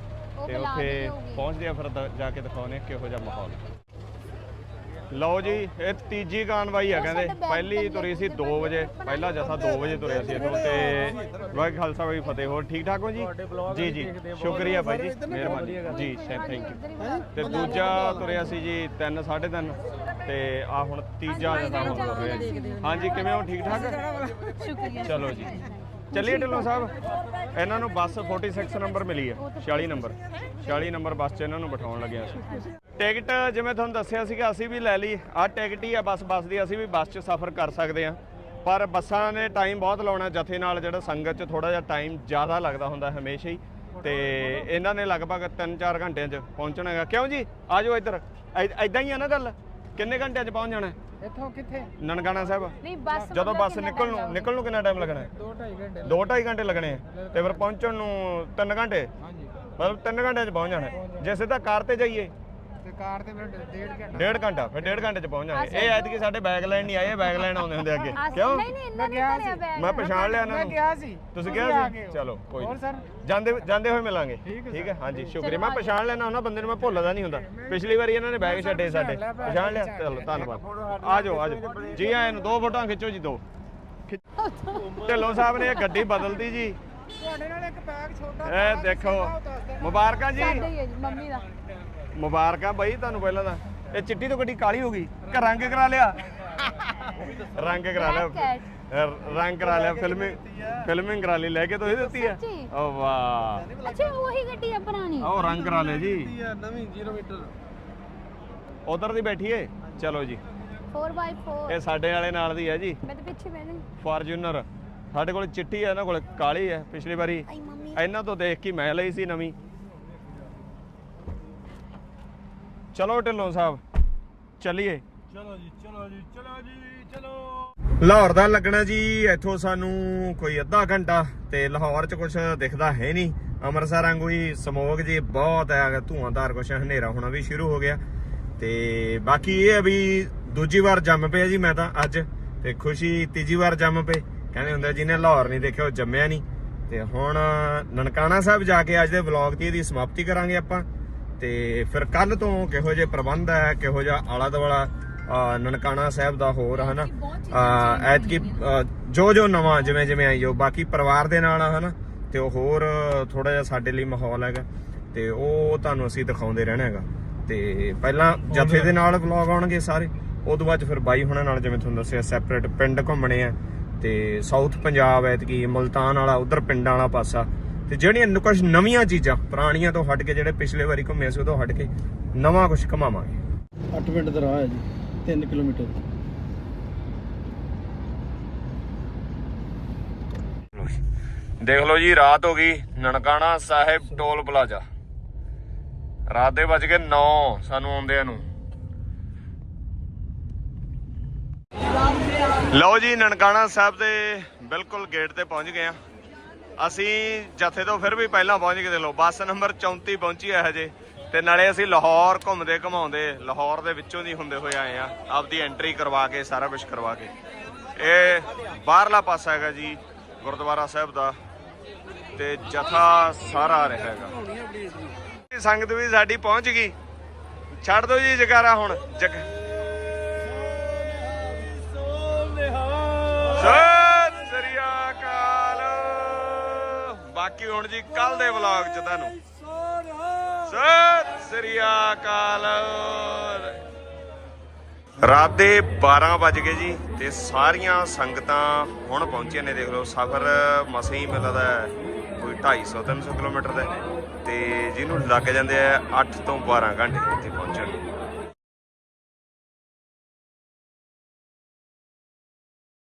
Speaker 1: ਤੇ ਉੱਥੇ ਪਹੁੰਚਦੇ ਆ ਫਿਰ ਦ- ਜਾ ਕੇ ਦਿਖਾਉਨੇ ਕਿਹੋ ਜਿਹਾ ਮਾਹੌਲ। ਲਓ ਜੀ ਇਹ ਤੀਜੀ ਕਾਨਵਾਈ ਆ ਕਹਿੰਦੇ। ਪਹਿਲੀ ਤੁਰੀ ਸੀ 2 ਵਜੇ ਪਹਿਲਾ ਜਥਾ 2 ਵਜੇ ਤੁਰਿਆ ਸੀ ਇੱਥੋਂ ਤੇ ਵਾਹਿਗੁਰੂ ਖਾਲਸਾ ਵਾਹਿਗੁਰੂ ਫਤਿਹ। ਹੋਰ ਠੀਕ ਠਾਕ ਹੋ ਜੀ? ਜੀ ਜੀ। ਸ਼ੁਕਰੀਆ ਭਾਈ ਜੀ ਮਿਹਰਬਾਨੀ। ਜੀ ਥੈਂਕ ਯੂ ਤੇ ਦੂਜਾ ਤੁਰਿਆ ਸੀ ਜੀ 3 3:30 ਤੇ ਆ ਹੁਣ ਤੀਜਾ ਜਥਾ ਹੁਣ ਤੁਰ ਰਿਹਾ ਜੀ। ਹਾਂਜੀ ਕਿਵੇਂ ਹੋ? ਠੀਕ ਠਾਕ?
Speaker 3: ਸ਼ੁਕਰੀਆ।
Speaker 1: ਚਲੋ ਜੀ। ਚੱਲੀਏ ਢਿੱਲੋਂ ਸਾਹਿਬ। ਇਹਨਾਂ ਨੂੰ ਬੱਸ 46 ਨੰਬਰ ਮਿਲੀ ਹੈ 46 ਨੰਬਰ। 46 ਨੰਬਰ ਬੱਸ 'ਚ ਇਹਨਾਂ ਨੂੰ ਬਿਠਾਉਣ ਲੱਗਿਆ ਸੀ ਟਿਕਟ ਜਿਵੇਂ ਤੁਹਾਨੂੰ ਦੱਸਿਆ ਸੀਗਾ, ਅਸੀਂ ਵੀ ਲੈ ਲਈ। ਆਹ ਟਿਕਟ ਹੀ ਆ ਬੱਸ ਬੱਸ ਦੀ। ਅਸੀਂ ਵੀ ਬੱਸ 'ਚ ਸਫ਼ਰ ਕਰ ਸਕਦੇ ਹਾਂ। ਪਰ ਬੱਸਾਂ ਨੇ ਟਾਈਮ ਬਹੁਤ ਲਾਉਣਾ ਜਥੇ ਨਾਲ, ਜਿਹੜਾ ਸੰਗਤ 'ਚ ਥੋੜਾ ਜਿਹਾ ਟਾਈਮ ਜ਼ਿਆਦਾ ਲੱਗਦਾ ਹੁੰਦਾ ਹਮੇਸ਼ਾ ਹੀ। ਤੇ ਇਹਨਾਂ ਨੇ ਲਗਭਗ 3-4 ਘੰਟਿਆਂ 'ਚ ਪਹੁੰਚਣਾ ਹੈਗਾ। ਕਿਉਂ ਜੀ? ਆਜੋ ਇੱਧਰ। ਐ- ਐਦਾਂ ਹੀ ਆ ਨਾ ਗੱਲ? ਕਿੰਨੇ ਘੰਟਿਆਂ 'ਚ ਪਹੁੰਚ ਜਾਣਾ ਹੈ?
Speaker 8: ਇੱਥੋਂ ਕਿੱਥੇ?
Speaker 1: ਨਨਕਾਣਾ ਸਾਹਿਬ?
Speaker 3: ਨਹੀਂ ਬੱਸ
Speaker 1: ਜਦੋਂ ਬੱਸ ਨਿਕਲ ਨੂੰ ਨਿਕਲ ਨੂੰ ਕਿੰਨਾ ਟਾਈਮ ਲੱਗਣਾ ਹੈ?
Speaker 8: 2.5 ਘੰਟੇ
Speaker 1: 2.5 ਘੰਟੇ ਲੱਗਣੇ ਆ ਤੇ ਫਿਰ ਪਹੁੰਚਣ ਨੂੰ 3 ਘੰਟੇ?
Speaker 8: ਹਾਂਜੀ।
Speaker 1: ਮਤਲਬ 3 ਘੰਟੇ 'ਚ ਪਹੁੰਚ ਜਾਣਾ ਹੈ। ਜੇ ਸਿੱਧਾ ਕਾਰ ਤੇ ਜਾਈਏ
Speaker 8: ਤੇ ਕਾਰ ਤੇ ਫਿਰ 1.5 ਘੰਟਾ।
Speaker 1: ਡੇਢ ਘੰਟਾ ਫਿਰ ਡੇਢ ਘੰਟੇ 'ਚ ਪਹੁੰਚ ਜਾਵਾਂਗੇ। ਇਹ ਐਤਕੀ ਸਾਡੇ ਬੈਗ ਲੈਣ ਨਹੀਂ ਆਏ ਬੈਗ ਲੈਣ ਆਉਂਦੇ ਹੁੰਦੇ ਅੱਗੇ। ਕਿਉਂ?
Speaker 3: ਨਹੀਂ ਨਹੀਂ ਇੰਨਾ ਨਹੀਂ ਭਰਿਆ ਬੈਗ
Speaker 1: ਮੈਂ ਪਛਾਣ ਲਿਆ ਇਹਨਾਂ
Speaker 8: ਮੈਂ
Speaker 1: ਨੂੰ।
Speaker 8: ਕਿਹਾ ਸੀ
Speaker 1: ਤੁਸੀਂ ਕਿਹਾ ਸੀ। ਚਲੋ ਕੋਈ
Speaker 8: ਹੋਰ
Speaker 1: ਨਹੀਂ।
Speaker 8: ਸਰ?
Speaker 1: ਜਾਂਦੇ ਜਾਂਦੇ ਹੋਏ ਮਿਲਾਂਗੇ।
Speaker 8: ਠੀਕ ਹੈ
Speaker 1: ਹਾਂਜੀ ਸ਼ੁਕਰੀਆ। ਮੈਂ ਪਛਾਣ ਲੈਣਾ ਉਹਨਾਂ ਬੰਦੇ ਨੂੰ ਮੈਂ ਭੁੱਲਦਾ ਨਹੀਂ ਹੁੰਦਾ। ਪਿਛਲੀ ਵਾਰੀ ਇਹਨਾਂ ਨੇ ਬੈਗ ਛੱਡੇ ਸਾਡੇ। ਪਛਾਣ ਲਿਆ ਚਲੋ। ਧੰਨਵਾਦ। ਆ ਜਾਓ ਆ ਜਾਓ ਜੀ। ਆਇਆਂ ਨੂੰ ਦੋ ਫੋਟੋਆਂ ਖਿੱਚੋ ਜੀ ਦੋ। ਢਿੱਲੋਂ ਸਾਹਿਬ ਨੇ ਇਹ ਗੱਡੀ ਬਦਲਦੀ ਜੀ।
Speaker 8: ਤੁਹਾਡੇ ਨਾਲ ਇੱਕ ਬੈਗ ਛੋਟਾ
Speaker 1: ਇਹ ਦੇਖੋ ਮੁਬਾਰਕਾਂ ਜੀ।
Speaker 3: ਸਾਡੇ ਹੀ ਹੈ ਜੀ ਮੰਮੀ ਦਾ।
Speaker 1: ਮੁਬਾਰਕਾਂ ਬਾਈ ਤੁਹਾਨੂੰ ਪਹਿਲਾਂ ਤਾਂ। ਇਹ ਚਿੱਟੀ ਤੋਂ ਗੱਡੀ ਕਾਲੀ ਹੋ ਗਈ। ਕਿ ਰੰਗ ਕਰਾ ਲਿਆ? ਰੰਗ ਕਰਾ ਲਿਆ। ਰੰਗ ਕਰਾ ਲਿਆ। ਫਿਲਮਿੰਗ ਫਿਲਮਿੰਗ ਕਰਾ ਲਈ। ਲੈ ਕੇ ਤੁਸੀਂ ਦਿੱਤੀ ਹੈ? ਓ ਵਾਹ।
Speaker 3: ਅੱਛਾ ਉਹੀ ਗੱਡੀ ਆ ਪੁਰਾਣੀ।
Speaker 1: ਉਹ ਰੰਗ ਕਰਾ ਲਿਆ ਜੀ।
Speaker 6: ਨਵੀਂ 0 ਮੀਟਰ
Speaker 1: ਉਧਰ ਦੀ ਬੈਠੀਏ ਚਲੋ ਜੀ।
Speaker 3: 4x4
Speaker 1: ਇਹ ਸਾਡੇ ਵਾਲੇ ਨਾਲ ਦੀ ਹੈ ਜੀ।
Speaker 3: ਮੈਂ ਤਾਂ ਪਿੱਛੇ ਬਹਿ ਗਈ।
Speaker 1: ਫਾਰਚੂਨਰ ਸਾਡੇ ਕੋਲ ਚਿੱਟੀ ਹੈ ਇਹਨਾਂ ਕੋਲ ਕਾਲੀ ਹੈ ਪਿਛਲੀ ਵਾਰੀ ਇਹਨਾਂ ਤੋਂ ਦੇਖ ਕੇ ਮੈਂ ਲਈ ਸੀ ਨਵੀਂ। ਚਲੋ ਢਿੱਲੋਂ ਸਾਹਿਬ ਚੱਲੀਏ।
Speaker 4: ਚਲੋ ਜੀ ਚਲੋ ਜੀ ਚਲੋ ਜੀ ਚਲੋ।
Speaker 1: ਲਾਹੌਰ ਦਾ ਲੱਗਣਾ ਜੀ ਇੱਥੋਂ ਸਾਨੂੰ ਕੋਈ ਅੱਧਾ ਘੰਟਾ ਤੇ ਲਾਹੌਰ 'ਚ ਕੁਝ ਦਿਖਦਾ ਹੈ ਨਹੀਂ। ਅੰਮ੍ਰਿਤਸਰ ਵਾਂਗੂ ਹੀ ਸਮੋਗ ਜੀ ਬਹੁਤ ਹੈ ਧੂਆਂਧਾਰ ਕੁਛ ਹਨੇਰਾ ਹੋਣਾ ਵੀ ਸ਼ੁਰੂ ਹੋ ਗਿਆ। ਤੇ ਬਾਕੀ ਇਹ ਹੈ ਵੀ ਦੂਜੀ ਵਾਰ ਜੰਮ ਪਿਆ ਜੀ ਮੈਂ ਤਾਂ ਅੱਜ ਤੇ ਖੁਸ਼ੀ ਤੀਜੀ ਵਾਰ ਜੰਮ ਪਏ ਕਹਿੰਦੇ ਹੁੰਦੇ ਜਿਹਨੇ ਲਾਹੌਰ ਨਹੀਂ ਦੇਖਿਆ ਉਹ ਜੰਮਿਆ ਨਹੀਂ। ਤੇ ਹੁਣ ਨਨਕਾਣਾ ਸਾਹਿਬ ਜਾ ਕੇ ਅੱਜ ਦੇ ਵਲੌਗ ਦੀ ਇਹਦੀ ਸਮਾਪਤੀ ਕਰਾਂਗੇ ਆਪਾਂ। ਤੇ ਫਿਰ ਕੱਲ ਤੋਂ ਕਿਹੋ ਜਿਹੇ ਪ੍ਰਬੰਧ ਹੈ, ਕਿਹੋ ਜਿਹਾ ਆਲਾ ਦੁਆਲਾ ਨਨਕਾਣਾ ਸਾਹਿਬ ਦਾ ਹੋਰ ਹਨਾ? ਅਹ ਐਤਕੀ ਜੋ ਜੋ ਨਵਾਂ ਜਿਵੇਂ ਜਿਵੇਂ ਆਈ ਆਈਓ ਬਾਕੀ ਪਰਿਵਾਰ ਦੇ ਨਾਲ ਆ, ਹਨਾ? ਤੇ ਉਹ ਹੋਰ ਥੋੜਾ ਜਿਹਾ ਸਾਡੇ ਲਈ ਮਾਹੌਲ ਹੈਗਾ, ਤੇ ਉਹ ਤੁਹਾਨੂੰ ਅਸੀਂ ਦਿਖਾਉਂਦੇ ਰਹਿਣਾ ਹੈਗਾ। ਤੇ ਪਹਿਲਾਂ ਜਥੇ ਦੇ ਨਾਲ ਵਲੌਗ ਆਉਣਗੇ ਸਾਰੇ, ਉਦੋਂ ਬਾਅਦ 'ਚ ਫਿਰ ਬਾਈ ਹੁਣਾਂ ਨਾਲ ਜਿਵੇਂ ਤੁਹਾਨੂੰ ਦੱਸਿਆ ਸੈਪਰੇਟ ਪਿੰਡ ਘੁੰਮਣੇ ਆ, ਤੇ ਸਾਊਥ ਪੰਜਾਬ ਐਤਕੀ, ਮੁਲਤਾਨ ਵਾਲਾ, ਉਧਰ ਪਿੰਡਾਂ ਵਾਲਾ ਪਾਸਾ ਤੇ ਜਿਹੜੀਆਂ ਕੁਝ ਨਵੀਆਂ ਚੀਜ਼ਾਂ ਪੁਰਾਣੀਆਂ ਤੋਂ ਹਟ ਕੇ ਜਿਹੜੇ ਪਿਛਲੇ ਵਾਰੀ ਘੁੰਮੇ ਸੀ ਉਹ ਤੋਂ ਹਟ ਕੇ ਨਵਾਂ ਕੁਝ ਘਮਾਵਾਂਗੇ।
Speaker 6: 8 ਮਿੰਟ ਦਾ ਰਾਹ ਹੈ ਜੀ 3 ਕਿਲੋਮੀਟਰ।
Speaker 1: ਦੇਖ ਲਓ ਜੀ ਰਾਤ ਹੋ ਗਈ ਨਨਕਾਣਾ ਸਾਹਿਬ ਟੋਲ ਪਲਾਜ਼ਾ। ਰਾਤ ਦੇ ਵੱਜ ਗਏ 9 ਸਾਨੂੰ ਆਉਂਦਿਆਂ ਨੂੰ। ਲਓ ਜੀ ਨਨਕਾਣਾ ਸਾਹਿਬ ਦੇ ਬਿਲਕੁਲ ਗੇਟ ਤੇ ਪਹੁੰਚ ਗਏ ਆ ਅਸੀਂ ਜਥੇ ਤੋਂ ਫਿਰ ਵੀ ਪਹਿਲਾਂ ਪਹੁੰਚ ਗਏ ਲੋ ਬੱਸ ਨੰਬਰ 34 ਪਹੁੰਚੀ ਹੈ ਹਜੇ। ਤੇ ਨਾਲੇ ਅਸੀਂ ਲਾਹੌਰ ਘੁੰਮਦੇ ਘਮਾਉਂਦੇ ਲਾਹੌਰ ਦੇ ਵਿੱਚੋਂ ਦੀ ਹੁੰਦੇ ਹੋਏ ਆਏ ਆ। ਆਪਦੀ ਐਂਟਰੀ ਕਰਵਾ ਕੇ ਸਾਰਾ ਕੁਝ ਕਰਵਾ ਕੇ। ਇਹ ਬਾਹਰਲਾ ਪਾਸਾ ਹੈਗਾ ਜੀ ਗੁਰਦੁਆਰਾ ਸਾਹਿਬ ਦਾ। ਤੇ ਜਥਾ ਸਾਰਾ ਆ ਰਿਹਾ ਹੈਗਾ। ਸੰਗਤ ਵੀ ਸਾਡੀ ਪਹੁੰਚ ਗਈ। ਛੱਡ ਦਿਓ ਜੀ ਜਗਾਰਾ ਹੁਣ ਜਗ ਸਤਿ ਸ੍ਰੀ ਬਾਕੀ ਹੁਣ ਜੀ ਕੱਲ ਦੇ ਵਲੌਗ ਚ ਤੁਹਾਨੂੰ। ਸਤਿ ਸ੍ਰੀ ਅਕਾਲ। ਰਾਤ ਦੇ 12 ਵੱਜ ਗਏ ਜੀ ਤੇ ਸਾਰੀਆਂ ਸੰਗਤਾਂ ਹੁਣ ਪਹੁੰਚੀਆਂ ਨੇ। ਦੇਖ ਲਓ, ਸਫ਼ਰ ਮਸਾਂ ਹੀ ਮਿਲਦਾ ਹੈ। ਕੋਈ 250 300 ਕਿਲੋਮੀਟਰ ਦਾ ਤੇ ਜਿਹਨੂੰ ਲੱਗ ਜਾਂਦੇ ਆ 8 ਤੋਂ 12 ਘੰਟੇ ਇੱਥੇ ਪਹੁੰਚਣ ਨੂੰ।